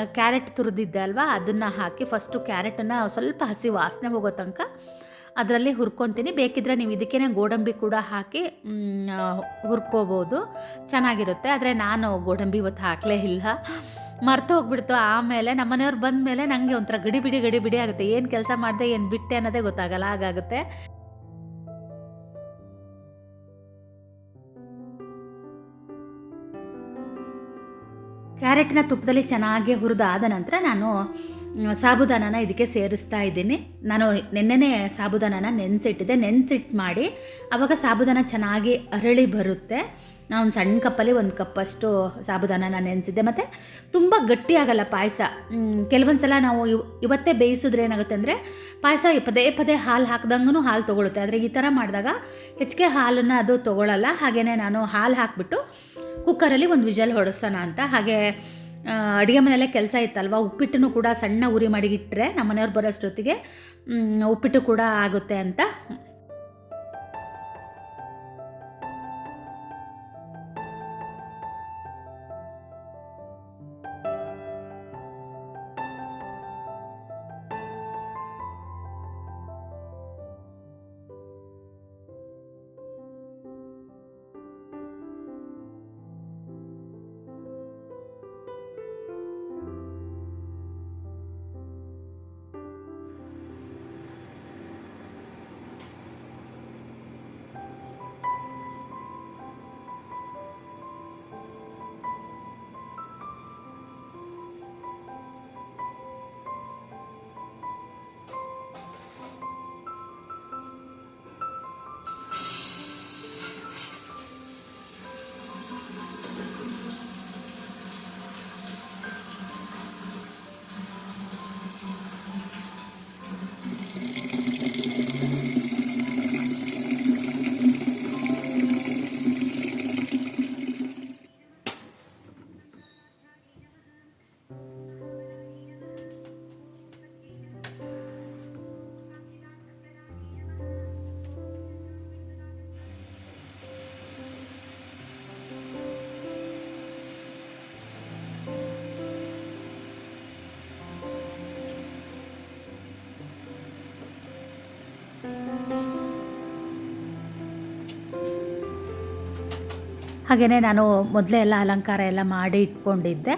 B: ಕ್ಯಾರೆಟ್ ತುರಿದಿದ್ದೆ ಅಲ್ವಾ? ಅದನ್ನು ಹಾಕಿ ಫಸ್ಟು ಕ್ಯಾರೆಟನ್ನು ಸ್ವಲ್ಪ ಹಸಿ ವಾಸನೆ ಹೋಗೋ ತನಕ ಅದರಲ್ಲಿ ಹುರ್ಕೊತೀನಿ. ಬೇಕಿದ್ರೆ ನೀವು ಇದಕ್ಕೇ ಗೋಡಂಬಿ ಕೂಡ ಹಾಕಿ ಹುರ್ಕೋಬೋದು. ಚೆನ್ನಾಗಿರುತ್ತೆ. ಆದರೆ ನಾನು ಗೋಡಂಬಿ ಇವತ್ತು ಹಾಕಲೇ ಇಲ್ಲ. ಮರ್ತು ಹೋಗ್ಬಿಡ್ತು. ಆಮೇಲೆ ನಮ್ಮ ಮನೆಯವ್ರು ಬಂದ ಮೇಲೆ ನನಗೆ ಒಂಥರ ಗಡಿಬಿಡಿ ಬಿಡಿ ಗಡಿ ಬಿಡಿ ಆಗುತ್ತೆ. ಏನು ಕೆಲಸ ಮಾಡಿದೆ, ಏನು ಬಿಟ್ಟೆ ಅನ್ನೋದೇ ಗೊತ್ತಾಗಲ್ಲ. ಹಾಗಾಗುತ್ತೆ. ಕ್ಯಾರೆಟ್ನ ತುಪ್ಪದಲ್ಲಿ ಚೆನ್ನಾಗಿ ಹುರಿದಾದ ನಂತರ ನಾನು ಸಾಬುದಾನನ ಇದಕ್ಕೆ ಸೇರಿಸ್ತಾ ಇದ್ದೀನಿ. ನಾನು ನೆನ್ನೆನೇ ಸಾಬುದಾನನ ನೆನೆಸಿಟ್ಟಿದ್ದೆ. ನೆನೆಸಿಟ್ಟು ಮಾಡಿ ಆವಾಗ ಸಾಬುದಾನ ಚೆನ್ನಾಗಿ ಅರಳಿ ಬರುತ್ತೆ. ನಾನು ಒಂದು ಸಣ್ಣ ಕಪ್ಪಲ್ಲಿ ಒಂದು ಕಪ್ಪಷ್ಟು ಸಾಬುದಾನನ ನೆನೆಸಿದ್ದೆ. ಮತ್ತು ತುಂಬ ಗಟ್ಟಿಯಾಗಲ್ಲ ಪಾಯಸ. ಕೆಲವೊಂದು ಸಲ ನಾವು ಇವ್, ಇವತ್ತೇ ಬೇಯಿಸಿದ್ರೆ ಏನಾಗುತ್ತೆ ಅಂದರೆ ಪಾಯಸ ಪದೇ ಪದೇ ಹಾಲು ಹಾಕ್ದಂಗೂ ಹಾಲು ತೊಗೊಳುತ್ತೆ. ಆದರೆ ಈ ಥರ ಮಾಡಿದಾಗ ಹೆಚ್ಚಿಗೆ ಹಾಲನ್ನು ಅದು ತೊಗೊಳ್ಳಲ್ಲ ಹಾಗೆಯೇ ನಾನು ಹಾಲು ಹಾಕಿಬಿಟ್ಟು ಕುಕ್ಕರಲ್ಲಿ ಒಂದು ವಿಜಲ್ ಹೊಡೆಸೋಣ ಅಂತ. ಹಾಗೆ ಅಡುಗೆ ಮನೆಯಲ್ಲೇ ಕೆಲಸ ಇತ್ತಲ್ವ? ಉಪ್ಪಿಟ್ಟನ್ನು ಕೂಡ ಸಣ್ಣ ಉರಿ ಮಾಡಿ ಇಟ್ಟರೆ ನಮ್ಮ ಮನೆಯವ್ರು ಬರೋಷ್ಟೊತ್ತಿಗೆ ಉಪ್ಪಿಟ್ಟು ಕೂಡ ಆಗುತ್ತೆ ಅಂತ ಹಾಗೆಯೇ ನಾನು ಮೊದಲೇ ಎಲ್ಲ ಅಲಂಕಾರ ಎಲ್ಲ ಮಾಡಿ ಇಟ್ಕೊಂಡಿದ್ದೆ.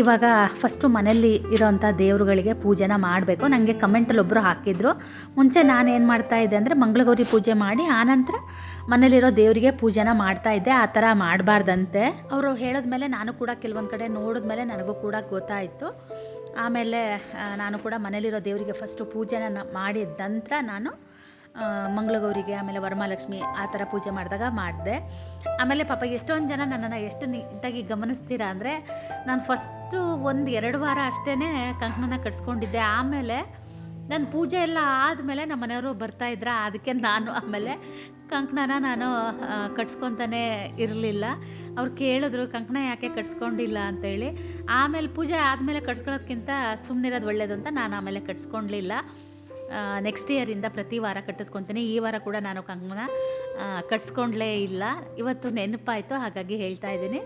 B: ಇವಾಗ ಫಸ್ಟು ಮನೆಯಲ್ಲಿ ಇರೋವಂಥ ದೇವರುಗಳಿಗೆ ಪೂಜೆನ ಮಾಡಬೇಕು. ನನಗೆ ಕಮೆಂಟಲ್ಲಿ ಒಬ್ಬರು ಹಾಕಿದ್ರು. ಮುಂಚೆ ನಾನು ಏನು ಮಾಡ್ತಾ ಇದ್ದೆ ಅಂದರೆ ಮಂಗಳಗೌರಿ ಪೂಜೆ ಮಾಡಿ, ಆನಂತರ ಮನೇಲಿರೋ ದೇವರಿಗೆ ಪೂಜೆನ ಮಾಡ್ತಾ ಇದ್ದೆ. ಆ ಥರ ಮಾಡಬಾರ್ದಂತೆ. ಅವರು ಹೇಳಿದ್ಮೇಲೆ ನಾನು ಕೂಡ ಕೆಲವೊಂದು ಕಡೆ ನೋಡಿದ್ಮೇಲೆ ನನಗೂ ಕೂಡ ಗೊತ್ತಾಯಿತು. ಆಮೇಲೆ ನಾನು ಕೂಡ ಮನೇಲಿರೋ ದೇವರಿಗೆ ಫಸ್ಟು ಪೂಜೆನ ಮಾಡಿದ ನಂತರ ನಾನು ಮಂಗಳಗೌರಿಗೆ, ಆಮೇಲೆ ವರಮಹಾಲಕ್ಷ್ಮಿ ಆ ಥರ ಪೂಜೆ ಮಾಡಿದಾಗ ಮಾಡಿದೆ. ಆಮೇಲೆ ಪಾಪ ಎಷ್ಟೊಂದು ಜನ ನನ್ನನ್ನು ಎಷ್ಟು ನೀಟಾಗಿ ಗಮನಿಸ್ತೀರಾ ಅಂದರೆ ನಾನು ಫಸ್ಟು ಒಂದು ಎರಡು ವಾರ ಅಷ್ಟೇ ಕಂಕಣನ ಕಟ್ಸ್ಕೊಂಡಿದ್ದೆ. ಆಮೇಲೆ ನನ್ನ ಪೂಜೆ ಎಲ್ಲ ಆದಮೇಲೆ ನಮ್ಮ ಮನೆಯವರು ಬರ್ತಾ ಇದ್ರ, ಅದಕ್ಕೆ ನಾನು ಆಮೇಲೆ ಕಂಕಣನ ನಾನು ಕಟ್ಸ್ಕೊತಾನೆ ಇರಲಿಲ್ಲ. ಅವ್ರು ಕೇಳಿದ್ರು, ಕಂಕಣ ಯಾಕೆ ಕಟ್ಸ್ಕೊಂಡಿಲ್ಲ? ಅಂತೇಳಿ. ಆಮೇಲೆ ಪೂಜೆ ಆದಮೇಲೆ ಕಟ್ಸ್ಕೊಳ್ಳೋದ್ಕಿಂತ ಸುಮ್ಮನಿರೋದು ಒಳ್ಳೇದು ಅಂತ ನಾನು ಆಮೇಲೆ ಕಟ್ಸ್ಕೊಳ್ಲಿಲ್ಲ ನೆಕ್ಸ್ಟ್ ಇಯರಿಂದ ಪ್ರತಿ ವಾರ ಕಟ್ಟಿಸ್ಕೊತೀನಿ. ಈ ವಾರ ಕೂಡ ನಾನು ಕಂಕಣ ಕಟ್ಸ್ಕೊಂಡ್ಲೇ ಇಲ್ಲ. ಇವತ್ತು ನೆನಪಾಯಿತು, ಹಾಗಾಗಿ ಹೇಳ್ತಾ ಇದ್ದೀನಿ.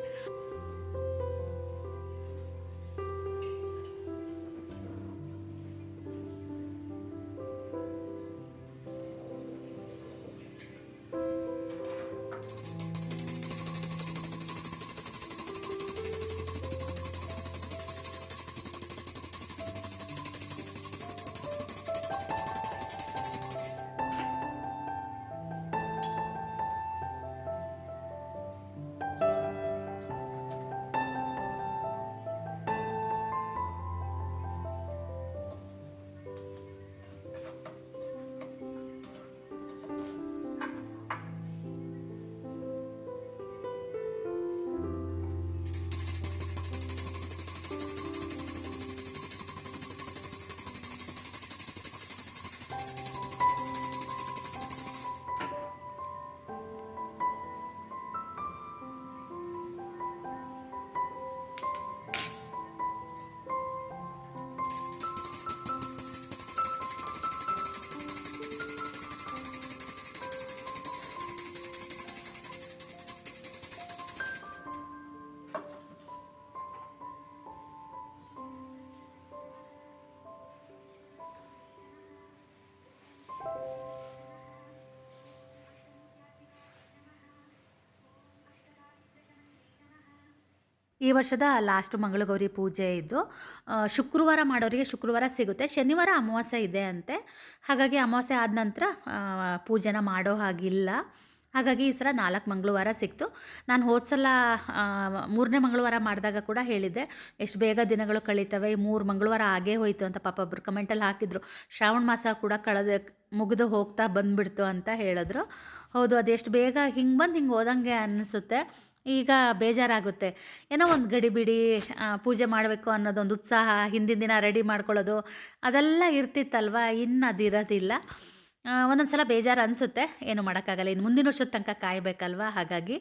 B: ಈ ವರ್ಷದ ಲಾಸ್ಟ್ ಮಂಗಳಗೌರಿ ಪೂಜೆ ಇದ್ದು ಶುಕ್ರವಾರ ಮಾಡೋರಿಗೆ ಶುಕ್ರವಾರ ಸಿಗುತ್ತೆ. ಶನಿವಾರ ಅಮಾವಾಸ್ಯೆ ಇದೆ ಅಂತೆ. ಹಾಗಾಗಿ ಅಮಾವಾಸ್ಯೆ ಆದ ನಂತರ ಪೂಜೆನ ಮಾಡೋ ಹಾಗಿಲ್ಲ. ಹಾಗಾಗಿ ಈ ಸಲ ನಾಲ್ಕು ಮಂಗಳವಾರ ಸಿಕ್ತು. ನಾನು ಹೋದ ಸಲ ಮೂರನೇ ಮಂಗಳವಾರ ಮಾಡಿದಾಗ ಕೂಡ ಹೇಳಿದ್ದೆ. ಎಷ್ಟು ಬೇಗ ದಿನಗಳು ಕಳೀತವೆ ಮೂರು ಮಂಗಳವಾರ ಆಗೇ ಹೋಯಿತು ಅಂತ ಪಾಪ ಒಬ್ಬರು ಕಮೆಂಟಲ್ಲಿ ಹಾಕಿದ್ರು. ಶ್ರಾವಣ ಮಾಸ ಕೂಡ ಕಳೆದ, ಮುಗಿದು ಹೋಗ್ತಾ ಬಂದುಬಿಡ್ತು ಅಂತ ಹೇಳಿದ್ರು. ಹೌದು ಅದೆಷ್ಟು ಬೇಗ ಹಿಂಗೆ ಬಂದು ಹಿಂಗೆ ಹೋದಂಗೆ ಅನಿಸುತ್ತೆ. ಈಗ ಬೇಜಾರಾಗುತ್ತೆ. ಏನೋ ಒಂದು ಗಡಿಬಿಡಿ ಪೂಜೆ ಮಾಡಬೇಕು ಅನ್ನೋದೊಂದು ಉತ್ಸಾಹ, ಹಿಂದಿನ ದಿನ ರೆಡಿ ಮಾಡ್ಕೊಳ್ಳೋದು, ಅದೆಲ್ಲ ಇರ್ತಿತ್ತಲ್ವ? ಇನ್ನು ಅದಿರೋದಿಲ್ಲ ಒಂದೊಂದು ಸಲ ಬೇಜಾರು ಅನಿಸುತ್ತೆ. ಏನು ಮಾಡೋಕ್ಕಾಗಲ್ಲ. ಇನ್ನು ಮುಂದಿನ ವರ್ಷದ ತನಕ ಕಾಯಬೇಕಲ್ವ? ಹಾಗಾಗಿ.